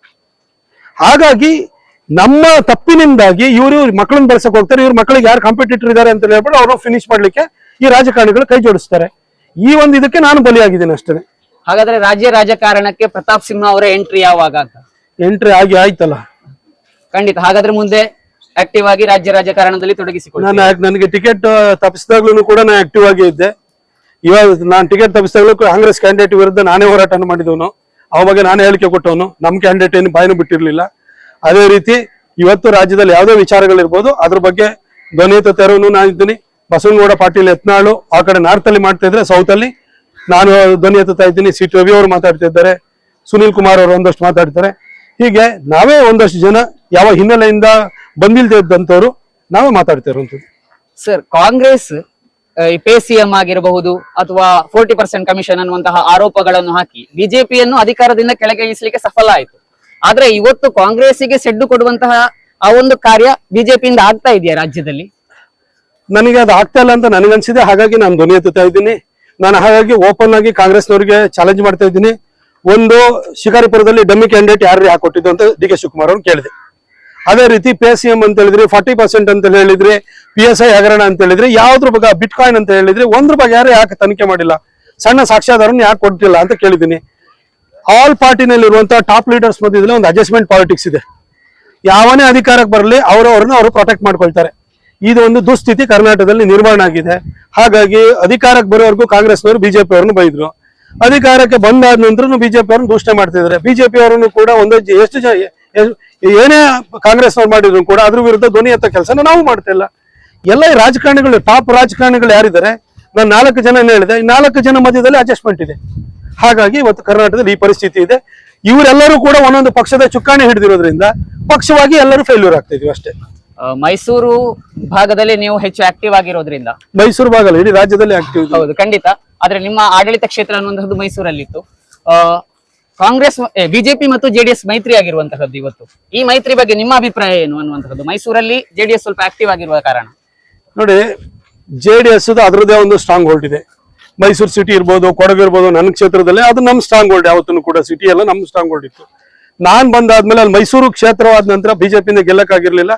ಹಾಗಾಗಿ ನಮ್ಮ ತಪ್ಪಿನಿಂದಾಗಿ ಇವರು ಮಕ್ಕಳನ್ನ ಬೆಳೆಸಕ್ ಹೋಗ್ತಾರೆ ಇವ್ರ ಮಕ್ಕಳಿಗೆ ಯಾರು ಕಾಂಪಿಟೇಟರ್ ಇದ್ದಾರೆ ಅಂತ ಹೇಳ್ಬಿಟ್ಟು ಅವರು ಫಿನಿಶ್ ಮಾಡ್ಲಿಕ್ಕೆ ಈ ರಾಜಕಾರಣಿಗಳು ಕೈ ಜೋಡಿಸ್ತಾರೆ. ಈ ಒಂದು ಇದಕ್ಕೆ ನಾನು ಬಲಿಯಾಗಿದ್ದೀನಿ ಅಷ್ಟೇ. ಹಾಗಾದ್ರೆ ರಾಜ್ಯ ರಾಜಕಾರಣಕ್ಕೆ ಪ್ರತಾಪ್ ಸಿಂಹ ಅವರ ಎಂಟ್ರಿ ಯಾವಾಗ ಅಂತ? ಎಂಟ್ರಿ ಆಗಿ ಆಯ್ತಲ್ಲ. ಖಂಡಿತ. ಹಾಗಾದ್ರೆ ಮುಂದೆ ಆಕ್ಟಿವ್ ಆಗಿ ರಾಜ್ಯ ರಾಜಕಾರಣದಲ್ಲಿ ತೊಡಗಿಸಿಕೊಂಡು ನಾನು ನನಗೆ ಟಿಕೆಟ್ ತಪ್ಪಿಸಿದಾಗ್ಲೂ ಕೂಡ ನಾನು ಆಕ್ಟಿವ್ ಆಗಿ ಇದ್ದೆ. ಇವಾಗ ನಾನು ಟಿಕೆಟ್ ತಪ್ಪಿಸಿದಾಗ್ಲೂ ಕಾಂಗ್ರೆಸ್ ಕ್ಯಾಂಡಿಡೇಟ್ ವಿರುದ್ಧ ನಾನೇ ಹೋರಾಟ ಮಾಡಿದವನು. ಅವಾಗ ನಾನೇ ಹೇಳಿಕೆ ಕೊಟ್ಟವನು. ನಮ್ಮ ಕ್ಯಾಂಡಿಡೇಟ್ ಏನು ಬಾಯಿನೂ ಬಿಟ್ಟಿರ್ಲಿಲ್ಲ. ಅದೇ ರೀತಿ ಇವತ್ತು ರಾಜ್ಯದಲ್ಲಿ ಯಾವುದೇ ವಿಚಾರಗಳಿರ್ಬೋದು, ಅದ್ರ ಬಗ್ಗೆ ಧ್ವನಿಯುತ ತೆರವನ್ನು ನಾನು ಇದ್ದೀನಿ. ಬಸವನಗೌಡ ಪಾಟೀಲ್ ಯತ್ನಾಳು ಆ ಕಡೆ ನಾರ್ತ್ ಅಲ್ಲಿ ಮಾಡ್ತಾ ಇದ್ರೆ ಸೌತ್ ಅಲ್ಲಿ. ನಾನು ಧ್ವನಿ ಎತ್ತುತ್ತಾ ಇದ್ದೀನಿ, ಸಿ ಟಿ ರವಿ ಅವರು ಮಾತಾಡ್ತಾ ಇದ್ದಾರೆ, ಸುನೀಲ್ ಕುಮಾರ್ ಅವರು ಒಂದಷ್ಟು ಮಾತಾಡ್ತಾರೆ. ಹೀಗೆ ನಾವೇ ಒಂದಷ್ಟು ಜನ ಯಾವ ಹಿನ್ನೆಲೆಯಿಂದ ಬಂದಿಲ್ದೇ ಇದ್ದಂಥವ್ರು ನಾವೇ ಮಾತಾಡ್ತಾ ಇರುವಂಥದ್ದು. ಸರ್ ಕಾಂಗ್ರೆಸ್ ಪೇ ಸಿಎಂ ಆಗಿರಬಹುದು ಅಥವಾ ಫೋರ್ಟಿ ಪರ್ಸೆಂಟ್ ಕಮಿಷನ್ ಅನ್ನುವಂತಹ ಆರೋಪಗಳನ್ನು ಹಾಕಿ ಬಿಜೆಪಿಯನ್ನು ಅಧಿಕಾರದಿಂದ ಕೆಳಗೆ ಇಳಿಸಲಿಕ್ಕೆ ಸಫಲ ಆಯಿತು. ಆದ್ರೆ ಇವತ್ತು ಕಾಂಗ್ರೆಸ್ಸಿಗೆ ಸೆಡ್ಡು ಕೊಡುವಂತಹ ಆ ಒಂದು ಕಾರ್ಯ ಬಿಜೆಪಿಯಿಂದ ಆಗ್ತಾ ಇದೆಯಾ ರಾಜ್ಯದಲ್ಲಿ? ನನಗೆ ಅದು ಆಗ್ತಾ ಇಲ್ಲ ಅಂತ ನನಗನ್ಸಿದೆ. ಹಾಗಾಗಿ ನಾನು ಧ್ವನಿ ಎತ್ತುತ್ತಾ ಇದ್ದೀನಿ. ನಾನು ಹಾಗಾಗಿ ಓಪನ್ ಆಗಿ ಕಾಂಗ್ರೆಸ್ನವರಿಗೆ ಚಾಲೆಂಜ್ ಮಾಡ್ತಾ ಇದ್ದೀನಿ. ಒಂದು ಶಿಕಾರಿಪುರದಲ್ಲಿ ಡಮ್ಮಿ ಕ್ಯಾಂಡಿಡೇಟ್ ಯಾರು ಹಾಕೊಟ್ಟಿದ್ದು ಅಂತ ಡಿ ಕೆ ಶಿವಕುಮಾರ್ ಅವ್ರನ್ನ ಕೇಳಿದೆ. ಅದೇ ರೀತಿ ಪಿ ಎಸ್ ಎಂ ಅಂತ ಹೇಳಿದ್ರೆ ಫಾರ್ಟಿ ಪರ್ಸೆಂಟ್ ಅಂತ ಹೇಳಿದ್ರೆ ಪಿ ಎಸ್ ಐ ಹಗರಣ ಅಂತ ಹೇಳಿದ್ರೆ, ಯಾವ್ದ್ರ ಬಗ್ಗೆ ಬಿಟ್ ಕಾಯಿನ್ ಅಂತ ಹೇಳಿದ್ರೆ, ಒಂದ್ರ ಬಗ್ಗೆ ಯಾರು ಯಾಕೆ ತನಿಖೆ ಮಾಡಿಲ್ಲ? ಸಣ್ಣ ಸಾಕ್ಷ್ಯಾಧಾರನ ಯಾಕೆ ಕೊಟ್ಟಿಲ್ಲ ಅಂತ ಕೇಳಿದ್ದೀನಿ. ಆಲ್ ಪಾರ್ಟಿನಲ್ಲಿರುವಂತಹ ಟಾಪ್ ಲೀಡರ್ಸ್ ಮಧ್ಯದಲ್ಲಿ ಒಂದು ಅಡ್ಜಸ್ಟ್ಮೆಂಟ್ ಪಾಲಿಟಿಕ್ಸ್ ಇದೆ. ಯಾವನೇ ಅಧಿಕಾರಕ್ಕೆ ಬರಲಿ ಅವರವ್ರನ್ನ ಅವರು ಪ್ರೊಟೆಕ್ಟ್ ಮಾಡ್ಕೊಳ್ತಾರೆ. ಇದು ಒಂದು ದುಸ್ಥಿತಿ ಕರ್ನಾಟಕದಲ್ಲಿ ನಿರ್ಮಾಣ ಆಗಿದೆ. ಹಾಗಾಗಿ ಅಧಿಕಾರಕ್ಕೆ ಬರೋವರೆಗೂ ಕಾಂಗ್ರೆಸ್ನವರು ಬಿಜೆಪಿ ಅವರನ್ನು ಬೈದ್ರು. ಅಧಿಕಾರಕ್ಕೆ ಬಂದಾದ ನಂತರ ಬಿಜೆಪಿ ಅವ್ರನ್ನ ದೂಷಣೆ ಮಾಡ್ತಿದ್ದಾರೆ ಬಿಜೆಪಿ ಅವರನ್ನು ಕೂಡ ಒಂದು ಎಷ್ಟು ಜನ ಏನೇ ಕಾಂಗ್ರೆಸ್ ಅವ್ರು ಮಾಡಿದ್ರು ಕೂಡ ಅದ್ರ ವಿರುದ್ಧ ಧ್ವನಿ ಎತ್ತ ಕೆಲಸನ ನಾವು ಮಾಡ್ತಾ ಇಲ್ಲ. ಎಲ್ಲ ರಾಜಕಾರಣಿಗಳು ಟಾಪ್ ರಾಜಕಾರಣಿಗಳು ಯಾರಿದ್ದಾರೆ? ನಾನು ನಾಲ್ಕು ಜನ ಹೇಳಿದೆ ಈ ನಾಲ್ಕು ಜನ ಮಧ್ಯದಲ್ಲಿ ಅಡ್ಜಸ್ಟ್ಮೆಂಟ್ ಇದೆ. ಹಾಗಾಗಿ ಇವತ್ತು ಕರ್ನಾಟಕದಲ್ಲಿ ಈ ಪರಿಸ್ಥಿತಿ ಇದೆ. ಇವರೆಲ್ಲರೂ ಕೂಡ ಒಂದೊಂದು ಪಕ್ಷದ ಚುಕ್ಕಾಣಿ ಹಿಡಿದಿರೋದ್ರಿಂದ ಪಕ್ಷವಾಗಿ ಎಲ್ಲರೂ ಫೇಲ್ಯೂರ್ ಆಗ್ತಾ ಇದೀವಿ ಅಷ್ಟೇ. ಮೈಸೂರು ಭಾಗದಲ್ಲಿ ನೀವು ಹೆಚ್ಚು ಆಕ್ಟಿವ್ ಆಗಿರೋದ್ರಿಂದ. ಮೈಸೂರು ಭಾಗದಲ್ಲಿ ಇಡೀ ರಾಜ್ಯದಲ್ಲಿ ಆಕ್ಟಿವ್ ಹೌದು ಖಂಡಿತ. ಆದ್ರೆ ನಿಮ್ಮ ಆಡಳಿತ ಕ್ಷೇತ್ರ ಅನ್ನುವಂತಹದ್ದು ಮೈಸೂರಲ್ಲಿತ್ತು. ಇತ್ತು ಕಾಂಗ್ರೆಸ್ ಬಿಜೆಪಿ ಮತ್ತು ಜೆಡಿಎಸ್ ಮೈತ್ರಿ ಆಗಿರುವಂತಹದ್ದು ಇವತ್ತು. ಈ ಮೈತ್ರಿ ಬಗ್ಗೆ ನಿಮ್ಮ ಅಭಿಪ್ರಾಯ ಏನು ಅನ್ನುವಂತಹದ್ದು ಮೈಸೂರಲ್ಲಿ ಜೆಡಿಎಸ್ ಸ್ವಲ್ಪ ಆಕ್ಟಿವ್ ಆಗಿರುವ ಕಾರಣ. ನೋಡಿ ಜೆ ಡಿ ಎಸ್ ಅದರದೇ ಒಂದು ಸ್ಟ್ರಾಂಗ್ ಹೋಲ್ಡ್ ಇದೆ. ಮೈಸೂರು ಸಿಟಿ ಇರ್ಬೋದು, ಕೊಡಗು ಇರ್ಬೋದು, ನನ್ನ ಕ್ಷೇತ್ರದಲ್ಲಿ ಅದು ನಮ್ಮ ಸ್ಟ್ರಾಂಗ್ ಹೋಲ್ಡ್ ಯಾವತ್ತೂ ಕೂಡ ಸಿಟಿ ಎಲ್ಲ ನಮ್ಮ ಸ್ಟ್ರಾಂಗ್ ಹೋಲ್ಡ್ ಇತ್ತು. ನಾನು ಬಂದಾದ್ಮೇಲೆ ಅಲ್ಲಿ ಮೈಸೂರು ಕ್ಷೇತ್ರವಾದ ನಂತರ ಬಿಜೆಪಿಯಿಂದ ಗೆಲ್ಲಕ್ಕಾಗಿರ್ಲಿಲ್ಲ.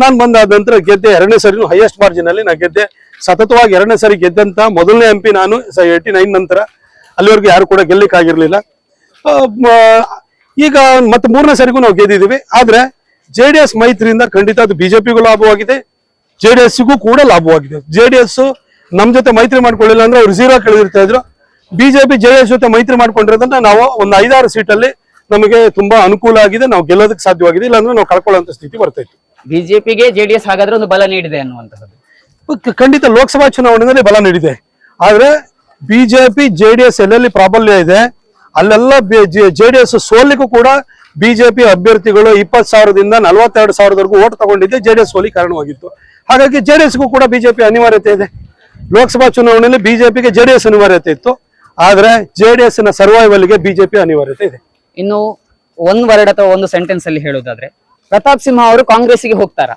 ನಾನು ಬಂದಾದ ನಂತರ ಗೆದ್ದೆ ಎರಡನೇ ಸರಿ ಹೈಯೆಸ್ಟ್ ಮಾರ್ಜಿನ್ ಅಲ್ಲಿ ನಾ ಗೆದ್ದೆ. ಸತತವಾಗಿ ಎರಡನೇ ಸಾರಿ ಗೆದ್ದಂತ ಮೊದಲನೇ ಎಂ ಪಿ ನಾನು ಏಯ್ಟಿ ನೈನ್ ನಂತರ ಅಲ್ಲಿವರೆಗೂ ಯಾರು ಕೂಡ ಗೆಲ್ಲಕ್ಕಾಗಿರಲಿಲ್ಲ. ಈಗ ಮತ್ತೆ ಮೂರನೇ ಸರಿಗೂ ನಾವು ಗೆದ್ದಿದ್ದೀವಿ. ಆದ್ರೆ ಜೆ ಡಿ ಎಸ್ ಮೈತ್ರಿಯಿಂದ ಖಂಡಿತ ಅದು ಬಿಜೆಪಿಗೂ ಲಾಭವಾಗಿದೆ. ಜೆ ಡಿ ಎಸ್ಗೂ ಕೂಡ ಲಾಭವಾಗಿದೆ. ಜೆ ಡಿ ಎಸ್ ನಮ್ ಜೊತೆ ಮೈತ್ರಿ ಮಾಡ್ಕೊಳ್ಳಿಲ್ಲ ಅಂದ್ರೆ ಅವ್ರು ಝೀರೋ ಕೇಳಿರ್ತಾ ಇದ್ರು. ಬಿಜೆಪಿ ಜೆ ಡಿ ಎಸ್ ಜೊತೆ ಮೈತ್ರಿ ಮಾಡ್ಕೊಂಡಿರೋದ್ರಿಂದ ನಾವು ಒಂದು ಐದಾರು ಸೀಟಲ್ಲಿ ನಮಗೆ ತುಂಬಾ ಅನುಕೂಲ ಆಗಿದೆ. ನಾವು ಗೆಲ್ಲೋದಕ್ಕೆ ಸಾಧ್ಯವಾಗಿದೆ. ಇಲ್ಲಾಂದ್ರೆ ನಾವು ಕಳ್ಕೊಳ್ಳುವಂತ ಸ್ಥಿತಿ ಬರ್ತೈತಿ ಬಿಜೆಪಿಗೆ ಜೆ ಡಿ ಜೆಡಿಎಸ್ ಹಾಗಾದ್ರೆ ಒಂದು ಬಲ ನೀಡಿದೆ ಅನ್ನುವಂಥದ್ದು. ಖಂಡಿತ ಲೋಕಸಭಾ ಚುನಾವಣೆಯಲ್ಲಿ ಬಲ ನೀಡಿದೆ. ಆದ್ರೆ ಬಿಜೆಪಿ ಜೆಡಿಎಸ್ ಎಲ್ಲೆಲ್ಲಿ ಪ್ರಾಬಲ್ಯ ಇದೆ ಅಲ್ಲೆಲ್ಲ ಜೆಡಿಎಸ್ ಸೋಲಿಗೂ ಕೂಡ ಬಿಜೆಪಿ ಅಭ್ಯರ್ಥಿಗಳು ಇಪ್ಪತ್ತು ಸಾವಿರದಿಂದ ನಲವತ್ತೆರಡು ಸಾವಿರದವರೆಗೂ ಓಟ್ ತಗೊಂಡಿದ್ದೆ ಜೆಡಿಎಸ್ ಸೋಲಿ ಕಾರಣವಾಗಿತ್ತು. ಹಾಗಾಗಿ ಜೆಡಿಎಸ್ಗೂ ಕೂಡ ಬಿಜೆಪಿ ಅನಿವಾರ್ಯತೆ ಇದೆ. ಲೋಕಸಭಾ ಚುನಾವಣೆಯಲ್ಲಿ ಬಿಜೆಪಿಗೆ ಜೆಡಿಎಸ್ ಅನಿವಾರ್ಯತೆ ಇತ್ತು. ಆದ್ರೆ ಜೆಡಿಎಸ್ನ ಸರ್ವೈವಲ್ಗೆ ಬಿಜೆಪಿ ಅನಿವಾರ್ಯತೆ ಇದೆ. ಇನ್ನು ಒಂದ್ ವರ್ಡ್ ಅಥವಾ ಒಂದು ಸೆಂಟೆನ್ಸ್ ಅಲ್ಲಿ ಹೇಳುವುದಾದ್ರೆ ಪ್ರತಾಪ್ ಸಿಂಹ ಅವರು ಕಾಂಗ್ರೆಸ್ಗೆ ಹೋಗ್ತಾರ?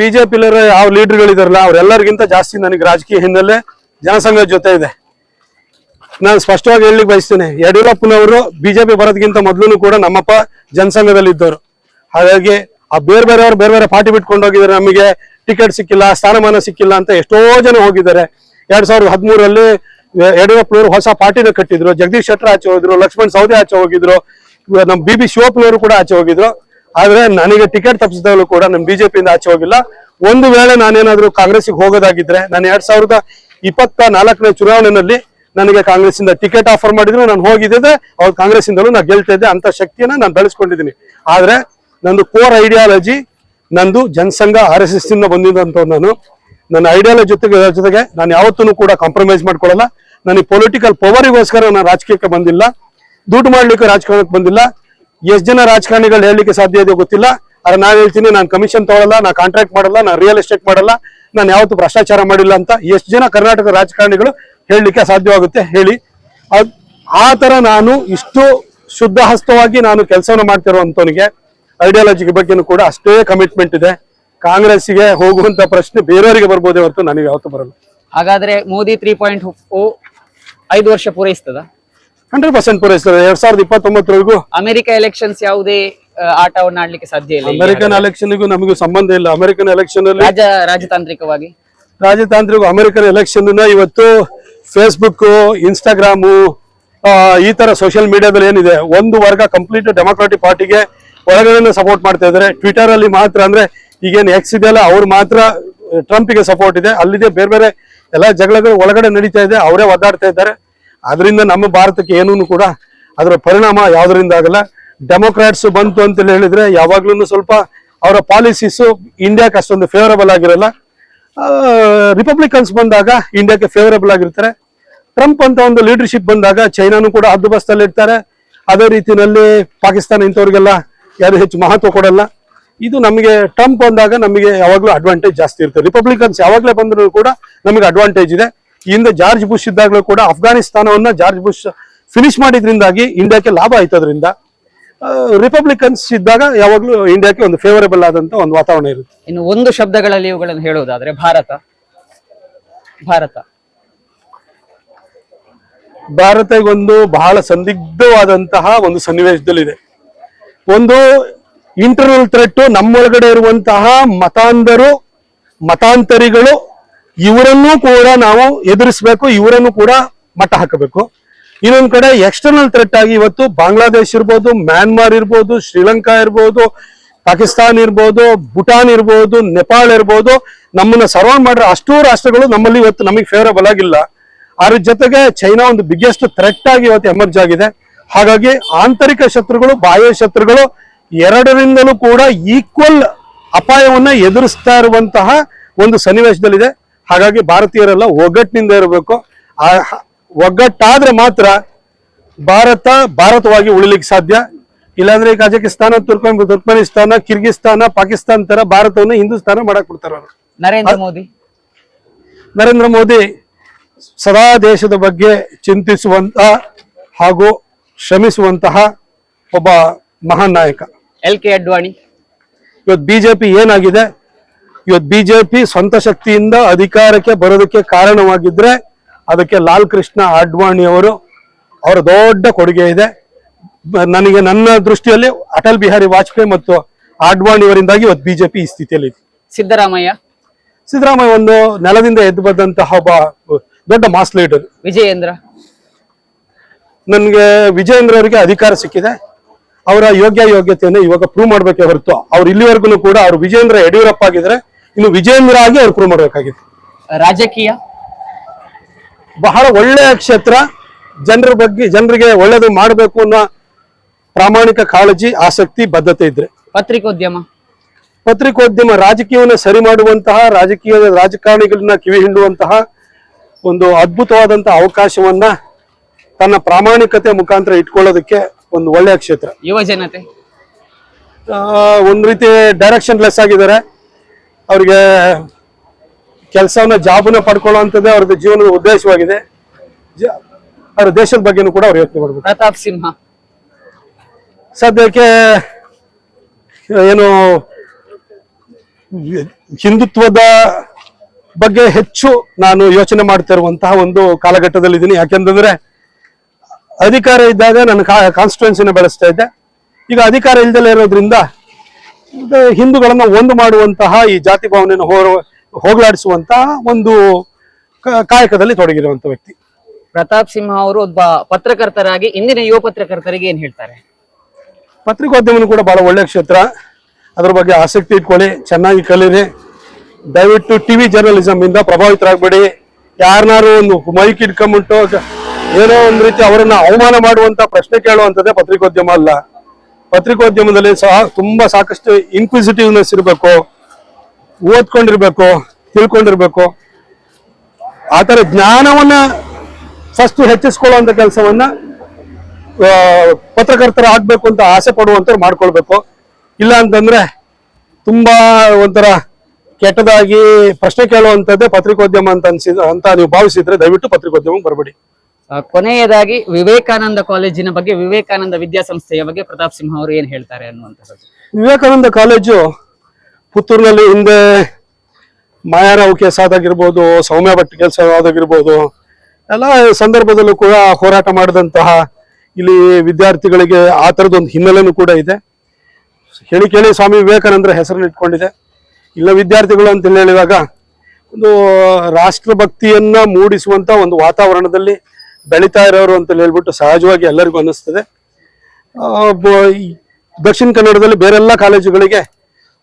ಬಿಜೆಪಿ ಯಾವ ಲೀಡರ್ಗಳಿದಾರಲ್ಲ ಅವರೆಲ್ಲರಿಗಿಂತ ಜಾಸ್ತಿ ನನಗೆ ರಾಜಕೀಯ ಹಿನ್ನೆಲೆ ಜನಸಂಘದ ಜೊತೆ ಇದೆ. ನಾನು ಸ್ಪಷ್ಟವಾಗಿ ಹೇಳಲಿಕ್ಕೆ ಬಯಸ್ತೇನೆ ಯಡಿಯೂರಪ್ಪನವರು ಬಿಜೆಪಿ ಬರೋದಕ್ಕಿಂತ ಮೊದಲು ಕೂಡ ನಮ್ಮಪ್ಪ ಜನಸಂಘದಲ್ಲಿ ಇದ್ದವರು ಹಾಗಾಗಿ ಆ ಬೇರೆ ಬೇರೆಯವರು ಬೇರೆ ಬೇರೆ ಪಾರ್ಟಿ ಬಿಟ್ಕೊಂಡು ಹೋಗಿದ್ದಾರೆ ನಮಗೆ ಟಿಕೆಟ್ ಸಿಕ್ಕಿಲ್ಲ, ಸ್ಥಾನಮಾನ ಸಿಕ್ಕಿಲ್ಲ ಅಂತ ಎಷ್ಟೋ ಜನ ಹೋಗಿದ್ದಾರೆ. ಎರಡ್ ಸಾವಿರದ ಹದಿಮೂರಲ್ಲಿ ಯಡಿಯೂರಪ್ಪನವರು ಹೊಸ ಪಾರ್ಟಿನ ಕಟ್ಟಿದ್ರು, ಜಗದೀಶ್ ಶೆಟ್ಟರ್ ಆಚೆ ಹೋಗಿದ್ರು, ಲಕ್ಷ್ಮಣ್ ಸೌದೆ ಆಚೆ ಹೋಗಿದ್ರು, ನಮ್ಮ ಬಿ ಬಿ ಶಿವಪ್ಪನವರು ಕೂಡ ಆಚೆ ಹೋಗಿದ್ರು. ಆದ್ರೆ ನನಗೆ ಟಿಕೆಟ್ ತಪ್ಪಿಸಿದಾಗಲೂ ಕೂಡ ನಮ್ಮ ಬಿಜೆಪಿಯಿಂದ ಆಚೆ ಹೋಗಿಲ್ಲ. ಒಂದು ವೇಳೆ ನಾನೇನಾದ್ರೂ ಕಾಂಗ್ರೆಸ್ಗೆ ಹೋಗೋದಾಗಿದ್ರೆ ನಾನು ಎರಡ್ ಸಾವಿರದ ಇಪ್ಪತ್ತ ನಾಲ್ಕನೇ ಚುನಾವಣೆಯಲ್ಲಿ ನನಗೆ ಕಾಂಗ್ರೆಸ್ ಇಂದ ಟಿಕೆಟ್ ಆಫರ್ ಮಾಡಿದ್ರು. ನಾನು ಹೋಗಿದ್ದೆ, ಅವ್ರು ಕಾಂಗ್ರೆಸ್ ಇಂದಲೂ ನಾನು ಗೆಲ್ತಿದ್ದೆ, ಅಂತ ಶಕ್ತಿಯನ್ನ ನಾನು ಬೆಳೆಸ್ಕೊಂಡಿದ್ದೀನಿ. ಆದ್ರೆ ನಂದು ಕೋರ್ ಐಡಿಯಾಲಜಿ ನಂದು ಜನಸಂಘ ಆರ್ ಎಸ್ ಎಸ್ ಇಂದ ಬಂದಿದ್ದಂತ ನಾನು ನನ್ನ ಐಡಿಯಾಲಜಿ ಜೊತೆಗೆ ಜೊತೆಗೆ ನಾನು ಯಾವತ್ತೂ ಕೂಡ ಕಾಂಪ್ರಮೈಸ್ ಮಾಡ್ಕೊಳ್ಳಲ್ಲ. ನನಗೆ ಪೊಲಿಟಿಕಲ್ ಪವರಿಗೋಸ್ಕರ ನಾನು ರಾಜಕೀಯಕ್ಕೆ ಬಂದಿಲ್ಲ. ದುಡ್ಡು ಮಾಡ್ಲಿಕ್ಕೆ ರಾಜಕಾರಣಕ್ಕೆ ಬಂದಿಲ್ಲ. ಎಷ್ಟು ಜನ ರಾಜಕಾರಣಿಗಳು ಹೇಳಲಿಕ್ಕೆ ಸಾಧ್ಯ ಇದೆ ಗೊತ್ತಿಲ್ಲ. ಆದ್ರೆ ನಾನು ಹೇಳ್ತೀನಿ, ನಾನು ಕಮಿಷನ್ ತಗೊಳ್ಳಲ್ಲ ನಾನು ಕಾಂಟ್ರಾಕ್ಟ್ ಮಾಡಲ್ಲ, ನಾನು ರಿಯಲ್ ಎಸ್ಟೇಟ್ ಮಾಡಲ್ಲ. ನಾನು ಯಾವತ್ತೂ ಭ್ರಷ್ಟಾಚಾರ ಮಾಡಿಲ್ಲ ಅಂತ ಎಷ್ಟು ಜನ ಕರ್ನಾಟಕ ರಾಜಕಾರಣಿಗಳು ಹೇಳಲಿಕ್ಕೆ ಸಾಧ್ಯವಾಗುತ್ತೆ ಹೇಳಿ. ಆ ಥರ ನಾನು ಇಷ್ಟು ಶುದ್ಧ ಹಸ್ತವಾಗಿ ನಾನು ಕೆಲಸವನ್ನು ಮಾಡ್ತಿರುವಂತವನಿಗೆ ಐಡಿಯಾಲಜಿ ಬಗ್ಗೆನೂ ಕೂಡ ಅಷ್ಟೇ ಕಮಿಟ್ಮೆಂಟ್ ಇದೆ. ಕಾಂಗ್ರೆಸ್ಸಿಗೆ ಹೋಗುವಂತ ಪ್ರಶ್ನೆ ಬೇರೆಯವರಿಗೆ ಬರ್ಬೋದೇ ಹೊರತು ನನಗೆ ಯಾವತ್ತು ಬರಲ್ಲ. ಹಾಗಾದ್ರೆ ಮೋದಿ ತ್ರೀ ಪಾಯಿಂಟ್ ಐದು ವರ್ಷ ಪೂರೈಸ್ತದ? Hundred percent ಪೂರೈಸ್ತದೆ. ಎರಡ್ ಸಾವಿರದ ಇಪ್ಪತ್ತೊಂಬತ್ತರವರೆಗೂ ಅಮೆರಿಕ ಎಲೆಕ್ಷನ್ಸ್ ಯಾವುದೇ ಆಟವನ್ನು ಆಡ್ಲಿಕ್ಕೆ ಸಾಧ್ಯ ಇಲ್ಲ ಇಲ್ಲಿ. ಅಮೆರಿಕನ್ ಎಲೆಕ್ಷನ್ಗೂ ನಮಗೂ ಸಂಬಂಧ ಇಲ್ಲ. ಅಮೆರಿಕನ್ ಎಲೆಕ್ಷನ್ ಅಲ್ಲಿ ರಾಜ ರಾಜತಾಂತ್ರಿಕವಾಗಿ? ರಾಜತಾಂತ್ರಿಕ ಅಮೆರಿಕನ್ ಎಲೆಕ್ಷನ್ ಇವತ್ತು ಫೇಸ್ಬುಕ್ ಇನ್ಸ್ಟಾಗ್ರಾಮು ಈ ತರ ಸೋಷಿಯಲ್ ಮೀಡಿಯಾದಲ್ಲಿ ಏನಿದೆ? ಒಂದು ವರ್ಗ ಕಂಪ್ಲೀಟ್ ಡೆಮೊಕ್ರಾಟಿಕ್ ಪಾರ್ಟಿಗೆ ಒಳಗಡೆ ಸಪೋರ್ಟ್ ಮಾಡ್ತಾ ಇದ್ದಾರೆ. ಟ್ವಿಟರ್ ಅಲ್ಲಿ ಮಾತ್ರ ಅಂದ್ರೆ ಈಗೇನು ಎಕ್ಸ್ ಇದೆಯಲ್ಲ ಅವ್ರು ಮಾತ್ರ ಟ್ರಂಪ್ಗೆ ಸಪೋರ್ಟ್ ಇದೆ. ಅಲ್ಲಿದೆ ಬೇರೆ ಬೇರೆ ಎಲ್ಲ ಜಗಳಗಳು ಒಳಗಡೆ ನಡೀತಾ ಇದೆ, ಅವರೇ ಒದ್ದಾಡ್ತಾ ಇದ್ದಾರೆ. ಅದರಿಂದ ನಮ್ಮ ಭಾರತಕ್ಕೆ ಏನೂ ಕೂಡ ಅದರ ಪರಿಣಾಮ ಯಾವ್ದರಿಂದ ಆಗಲ್ಲ. ಡೆಮೊಕ್ರಾಟ್ಸ್ ಬಂತು ಅಂತ ಹೇಳಿದ್ರೆ ಯಾವಾಗ್ಲೂ ಸ್ವಲ್ಪ ಅವರ ಪಾಲಿಸೀಸ್ ಇಂಡಿಯಾಕ್ಕೆ ಅಷ್ಟೊಂದು ಫೇವರಬಲ್ ಆಗಿರಲ್ಲ. ರಿಪಬ್ಲಿಕನ್ಸ್ ಬಂದಾಗ ಇಂಡಿಯಾಕ್ಕೆ ಫೇವರಬಲ್ ಆಗಿರ್ತಾರೆ. ಟ್ರಂಪ್ ಅಂತ ಒಂದು ಲೀಡರ್ಶಿಪ್ ಬಂದಾಗ ಚೈನಾನು ಕೂಡ ಹದ್ದುಬಸ್ತಲ್ಲಿ ಇರ್ತಾರೆ ಅದೇ ರೀತಿಯಲ್ಲಿ ಪಾಕಿಸ್ತಾನ ಇಂಥವ್ರಿಗೆಲ್ಲ ಯಾರು ಹೆಚ್ಚು ಮಹತ್ವ ಕೊಡಲ್ಲ. ಇದು ನಮಗೆ ಟ್ರಂಪ್ ಬಂದಾಗ ನಮಗೆ ಯಾವಾಗಲೂ ಅಡ್ವಾಂಟೇಜ್ ಜಾಸ್ತಿ ಇರ್ತದೆ ರಿಪಬ್ಲಿಕನ್ಸ್ ಯಾವಾಗಲೇ ಬಂದರೂ ಕೂಡ ನಮಗೆ ಅಡ್ವಾಂಟೇಜ್ ಇದೆ. ಈ ಹಿಂದೆ ಜಾರ್ಜ್ ಬುಷ್ ಇದ್ದಾಗಲೂ ಕೂಡ ಅಫ್ಘಾನಿಸ್ತಾನವನ್ನು ಜಾರ್ಜ್ ಬುಷ್ ಫಿನಿಶ್ ಮಾಡಿದ್ರಿಂದಾಗಿ ಇಂಡಿಯಾಕ್ಕೆ ಲಾಭ ಆಯ್ತದ್ರಿಂದ ಅದರಿಂದ ರಿಪಬ್ಲಿಕನ್ಸ್ ಇದ್ದಾಗ ಯಾವಾಗಲೂ ಇಂಡಿಯಾಕ್ಕೆ ಒಂದು ಫೇವರೇಬಲ್ ಆದಂತ ಒಂದು ವಾತಾವರಣ ಇರುತ್ತೆ. ಇನ್ನು ಒಂದು ಶಬ್ದಗಳಲ್ಲಿ ಇವುಗಳನ್ನು ಹೇಳುವುದಾದ್ರೆ ಭಾರತ. ಭಾರತ. ಭಾರತಗೊಂದು ಒಂದು ಬಹಳ ಸಂದಿಗ್ಧವಾದಂತಹ ಒಂದು ಸನ್ನಿವೇಶದಲ್ಲಿದೆ. ಒಂದು ಇಂಟರ್ನಲ್ ಥ್ರೆಟ್ ನಮ್ಮೊಳಗಡೆ ಇರುವಂತಹ ಮತಾಂಧರು, ಮತಾಂತರಿಗಳು, ಇವರನ್ನೂ ಕೂಡ ನಾವು ಎದುರಿಸಬೇಕು, ಇವರನ್ನು ಕೂಡ ಮಟ್ಟ ಹಾಕಬೇಕು. ಇನ್ನೊಂದು ಕಡೆ ಎಕ್ಸ್ಟರ್ನಲ್ ಥ್ರೆಟ್ ಆಗಿ ಇವತ್ತು ಬಾಂಗ್ಲಾದೇಶ್ ಇರ್ಬೋದು, ಮ್ಯಾನ್ಮಾರ್ ಇರ್ಬೋದು, ಶ್ರೀಲಂಕಾ ಇರ್ಬೋದು, ಪಾಕಿಸ್ತಾನ್ ಇರ್ಬೋದು, ಭೂಟಾನ್ ಇರ್ಬೋದು, ನೇಪಾಳ ಇರ್ಬೋದು, ನಮ್ಮನ್ನ ಸರ್ವ್ ಮಾಡಿರೋ ಅಷ್ಟೂ ರಾಷ್ಟ್ರಗಳು ನಮ್ಮಲ್ಲಿ ಇವತ್ತು ನಮಗೆ ಫೇವರಬಲ್ ಆಗಿಲ್ಲ. ಅದ್ರ ಜೊತೆಗೆ ಚೈನಾ ಒಂದು ಬಿಗ್ಗೆಸ್ಟ್ ಥ್ರೆಟ್ ಆಗಿ ಇವತ್ತು ಎಮರ್ಜ್ ಆಗಿದೆ. ಹಾಗಾಗಿ ಆಂತರಿಕ ಶತ್ರುಗಳು ಬಾಹ್ಯ ಶತ್ರುಗಳು ಎರಡರಿಂದಲೂ ಕೂಡ ಈಕ್ವಲ್ ಅಪಾಯವನ್ನ ಎದುರಿಸ್ತಾ ಇರುವಂತಹ ಒಂದು ಸನ್ನಿವೇಶದಲ್ಲಿದೆ. ಹಾಗಾಗಿ ಭಾರತೀಯರೆಲ್ಲ ಒಗ್ಗಟ್ಟಿನಿಂದ ಇರಬೇಕು. ಆ ಒಗ್ಗಟ್ಟಾದ್ರೆ ಮಾತ್ರ ಭಾರತ ಭಾರತವಾಗಿ ಉಳಿಲಿಕ್ಕೆ ಸಾಧ್ಯ. ಇಲ್ಲಾಂದ್ರೆ ಈ ಕಜಕಿಸ್ತಾನ ತುರ್ಕ ತುರ್ಕಮೆನಿಸ್ತಾನ ಕಿರ್ಗಿಸ್ತಾನ ಪಾಕಿಸ್ತಾನ ತರ ಭಾರತವನ್ನು ಹಿಂದೂಸ್ತಾನ ಮಾಡಕ್ ಬಿಡ್ತಾರ ಅವರು. ನರೇಂದ್ರ ಮೋದಿ. ನರೇಂದ್ರ ಮೋದಿ ಸದಾ ದೇಶದ ಬಗ್ಗೆ ಚಿಂತಿಸುವಂತ ಹಾಗೂ ಶ್ರಮಿಸುವಂತಹ ಒಬ್ಬ ಮಹಾನ್ ನಾಯಕ. L K Advani. ಇವತ್ತು ಬಿಜೆಪಿ ಏನಾಗಿದೆ? ಇವತ್ತು ಬಿಜೆಪಿ ಸ್ವಂತ ಶಕ್ತಿಯಿಂದ ಅಧಿಕಾರಕ್ಕೆ ಬರೋದಕ್ಕೆ ಕಾರಣವಾಗಿದ್ರೆ ಅದಕ್ಕೆ ಲಾಲ್ ಕೃಷ್ಣ ಅಡ್ವಾಣಿ ಅವರು ಅವರ ದೊಡ್ಡ ಕೊಡುಗೆ ಇದೆ. ನನಗೆ ನನ್ನ ದೃಷ್ಟಿಯಲ್ಲಿ ಅಟಲ್ ಬಿಹಾರಿ ವಾಜಪೇಯಿ ಮತ್ತು ಅಡ್ವಾಣಿ ಅವರಿಂದಾಗಿ ಇವತ್ತು ಬಿಜೆಪಿ ಈ ಸ್ಥಿತಿಯಲ್ಲಿ ಇದೆ. ಸಿದ್ದರಾಮಯ್ಯ. ಸಿದ್ದರಾಮಯ್ಯ ಒಂದು ನೆಲದಿಂದ ಎದ್ದು ಬಂದಂತಹ ಒಬ್ಬ ದೊಡ್ಡ ಮಾಸ್ ಲೀಡರ್. ವಿಜಯೇಂದ್ರ. ನನಗೆ ವಿಜಯೇಂದ್ರ ಅವರಿಗೆ ಅಧಿಕಾರ ಸಿಕ್ಕಿದೆ. ಅವರ ಯೋಗ್ಯ ಯೋಗ್ಯತೆಯನ್ನು ಇವಾಗ ಪ್ರೂವ್ ಮಾಡಬೇಕೇ ಹೊರತು ಅವ್ರು ಇಲ್ಲಿವರೆಗೂ ಕೂಡ ಅವ್ರು ವಿಜೇಂದ್ರ ಯಡಿಯೂರಪ್ಪ ಆಗಿದ್ರೆ ಇನ್ನು ವಿಜಯೇಂದ್ರ ಆಗಿ ಅವ್ರು ಪ್ರೂವ್ ಮಾಡಬೇಕಾಗಿದೆ. ರಾಜಕೀಯ? ಬಹಳ ಒಳ್ಳೆಯ ಕ್ಷೇತ್ರ. ಜನರ ಬಗ್ಗೆ ಜನರಿಗೆ ಒಳ್ಳೇದು ಮಾಡಬೇಕು ಅನ್ನೋ ಪ್ರಾಮಾಣಿಕ ಕಾಳಜಿ ಆಸಕ್ತಿ ಬದ್ಧತೆ ಇದ್ರೆ. ಪತ್ರಿಕೋದ್ಯಮ? ಪತ್ರಿಕೋದ್ಯಮ ರಾಜಕೀಯವನ್ನು ಸರಿ ಮಾಡುವಂತಹ ರಾಜಕೀಯದ ರಾಜಕಾರಣಿಗಳನ್ನ ಕಿವಿ ಹಿಂಡುವಂತಹ ಒಂದು ಅದ್ಭುತವಾದಂತಹ ಅವಕಾಶವನ್ನ ತನ್ನ ಪ್ರಾಮಾಣಿಕತೆ ಮುಖಾಂತರ ಇಟ್ಕೊಳ್ಳೋದಕ್ಕೆ ಒಂದು ಒಳ್ಳೆಯ ಕ್ಷೇತ್ರ. ಯುವ ಜನತೆ? ಒಂದು ರೀತಿ ಡೈರೆಕ್ಷನ್ ಲೆಸ್ ಆಗಿದ್ದಾರೆ. ಅವ್ರಿಗೆ ಕೆಲಸವನ್ನ ಜಾಬ್ನ ಪಡ್ಕೊಳ್ಳುವಂಥದ್ದೇ ಅವ್ರದ್ದು ಜೀವನದ ಉದ್ದೇಶವಾಗಿದೆ. ಅವ್ರ ದೇಶದ ಬಗ್ಗೆನೂ ಕೂಡ ಅವ್ರು ಯೋಚನೆ ಮಾಡಬೇಕು. ಪ್ರತಾಪ್ ಸಿಂಹ. ಸದ್ಯಕ್ಕೆ ಏನು ಹಿಂದುತ್ವದ ಬಗ್ಗೆ ಹೆಚ್ಚು ನಾನು ಯೋಚನೆ ಮಾಡ್ತಾ ಇರುವಂತಹ ಒಂದು ಕಾಲಘಟ್ಟದಲ್ಲಿದ್ದೀನಿ. ಯಾಕೆಂತಂದ್ರೆ ಅಧಿಕಾರ ಇದ್ದಾಗ ನನ್ನ ಕಾನ್ಸ್ಟಿಟ್ಯೂನ್ಸಿನ ಬೆಳೆಸ್ತಾ ಇದ್ದೆ. ಈಗ ಅಧಿಕಾರ ಇಲ್ದಲೇ ಇರೋದ್ರಿಂದ ಹಿಂದೂಗಳನ್ನು ಒಂದು ಮಾಡುವಂತಹ ಈ ಜಾತಿ ಭಾವನೆಯನ್ನು ಹೋ ಹೋಗಲಾಡಿಸುವಂತಹ ಒಂದು ಕಾಯಕದಲ್ಲಿ ತೊಡಗಿರುವಂತ ವ್ಯಕ್ತಿ. ಪ್ರತಾಪ್ ಸಿಂಹ ಅವರು ಒಬ್ಬ ಪತ್ರಕರ್ತರಾಗಿ ಇಂದಿನ ಯುವ ಪತ್ರಕರ್ತರಿಗೆ ಏನ್ ಹೇಳ್ತಾರೆ? ಪತ್ರಿಕೋದ್ಯಮನು ಕೂಡ ಬಹಳ ಒಳ್ಳೆಯ ಕ್ಷೇತ್ರ. ಅದ್ರ ಬಗ್ಗೆ ಆಸಕ್ತಿ ಇಟ್ಕೊಳ್ಳಿ ಚೆನ್ನಾಗಿ ಕಲೀರಿ. ದಯವಿಟ್ಟು ಟಿವಿ ಜರ್ನಲಿಸಮ್ ಇಂದ ಪ್ರಭಾವಿತರಾಗಬೇಡಿ. ಯಾರನ್ನಾರು ಒಂದು ಮೈಕ್ ಇಟ್ಕೊಂಬಿಟ್ಟು ಏನೋ ಒಂದು ರೀತಿ ಅವರನ್ನ ಅವಮಾನ ಮಾಡುವಂತ ಪ್ರಶ್ನೆ ಕೇಳುವಂಥದ್ದೇ ಪತ್ರಿಕೋದ್ಯಮ ಅಲ್ಲ. ಪತ್ರಿಕೋದ್ಯಮದಲ್ಲಿ ಸಹ ತುಂಬಾ ಸಾಕಷ್ಟು ಇನ್ಕ್ವಿಸಿಟಿವ್ನೆಸ್ ಇರಬೇಕು, ಓದ್ಕೊಂಡಿರ್ಬೇಕು, ತಿಳ್ಕೊಂಡಿರ್ಬೇಕು. ಆ ಥರ ಜ್ಞಾನವನ್ನ ಫಸ್ಟ್ ಹೆಚ್ಚಿಸ್ಕೊಳ್ಳುವಂತ ಕೆಲಸವನ್ನ ಪತ್ರಕರ್ತರ ಆಗ್ಬೇಕು ಅಂತ ಆಸೆ ಪಡುವಂತ ಮಾಡ್ಕೊಳ್ಬೇಕು. ಇಲ್ಲ ಅಂತಂದ್ರೆ ತುಂಬಾ ಒಂಥರ ಕೆಟ್ಟದಾಗಿ ಪ್ರಶ್ನೆ ಕೇಳುವಂತದ್ದೇ ಪತ್ರಿಕೋದ್ಯಮ ಅಂತ ಅನ್ಸಿದ ಅಂತ ನೀವು ಭಾವಿಸಿದ್ರೆ ದಯವಿಟ್ಟು ಪತ್ರಿಕೋದ್ಯಮಕ್ಕೆ ಬರಬೇಡಿ. ಕೊನೆಯದಾಗಿ ವಿವೇಕಾನಂದ ಕಾಲೇಜಿನ ಬಗ್ಗೆ ವಿವೇಕಾನಂದ ವಿದ್ಯಾಸಂಸ್ಥೆಯ ಬಗ್ಗೆ ಪ್ರತಾಪ್ ಸಿಂಹ ಅವರು ಏನ್ ಹೇಳ್ತಾರೆ ಅನ್ನುವಂಥದ್ದು? ವಿವೇಕಾನಂದ ಕಾಲೇಜು ಪುತ್ತೂರಿನಲ್ಲಿ ಹಿಂದೆ ಮಾಯಾರಾವ್ ಕೇಸ್ ಆದಾಗಿರ್ಬೋದು ಸೌಮ್ಯ ಭಟ್ ಕೆಲಸ ಆದಾಗಿರ್ಬೋದು ಎಲ್ಲ ಸಂದರ್ಭದಲ್ಲೂ ಕೂಡ ಹೋರಾಟ ಮಾಡಿದಂತಹ ಇಲ್ಲಿ ವಿದ್ಯಾರ್ಥಿಗಳಿಗೆ ಆ ಥರದೊಂದು ಹಿನ್ನೆಲೆನೂ ಕೂಡ ಇದೆ. ಹೇಳಿ ಕೇಳಿ ಸ್ವಾಮಿ ವಿವೇಕಾನಂದರ ಹೆಸರನ್ನು ಇಟ್ಕೊಂಡಿದೆ. ಇಲ್ಲ ವಿದ್ಯಾರ್ಥಿಗಳು ಅಂತ ಹೇಳಿದಾಗ, ಒಂದು ರಾಷ್ಟ್ರಭಕ್ತಿಯನ್ನ ಮೂಡಿಸುವಂತ ಒಂದು ವಾತಾವರಣದಲ್ಲಿ ಬೆಳೀತಾ ಇರೋರು ಅಂತ ಹೇಳ್ಬಿಟ್ಟು ಸಹಜವಾಗಿ ಎಲ್ಲರಿಗೂ ಅನ್ನಿಸ್ತದೆ. ದಕ್ಷಿಣ ಕನ್ನಡದಲ್ಲಿ ಬೇರೆಲ್ಲ ಕಾಲೇಜುಗಳಿಗೆ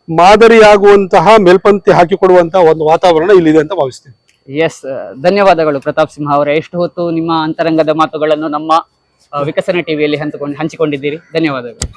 ಮಾದರಿಯಾಗುವಂತಹ ಮೇಲ್ಪಂಕ್ತಿ ಹಾಕಿಕೊಡುವಂತಹ ಒಂದು ವಾತಾವರಣ ಇಲ್ಲಿದೆ ಅಂತ ಭಾವಿಸ್ತೀನಿ. ಎಸ್ ಧನ್ಯವಾದಗಳು ಪ್ರತಾಪ್ ಸಿಂಹ ಅವರೇ. ಎಷ್ಟು ಹೊತ್ತು ನಿಮ್ಮ ಅಂತರಂಗದ ಮಾತುಗಳನ್ನು ನಮ್ಮ ವಿಕಸನ ಟಿವಿಯಲ್ಲಿ ಹಂಚಿಕೊಂಡು, ಹಂಚಿಕೊಂಡಿದ್ದೀರಿ? ಧನ್ಯವಾದಗಳು.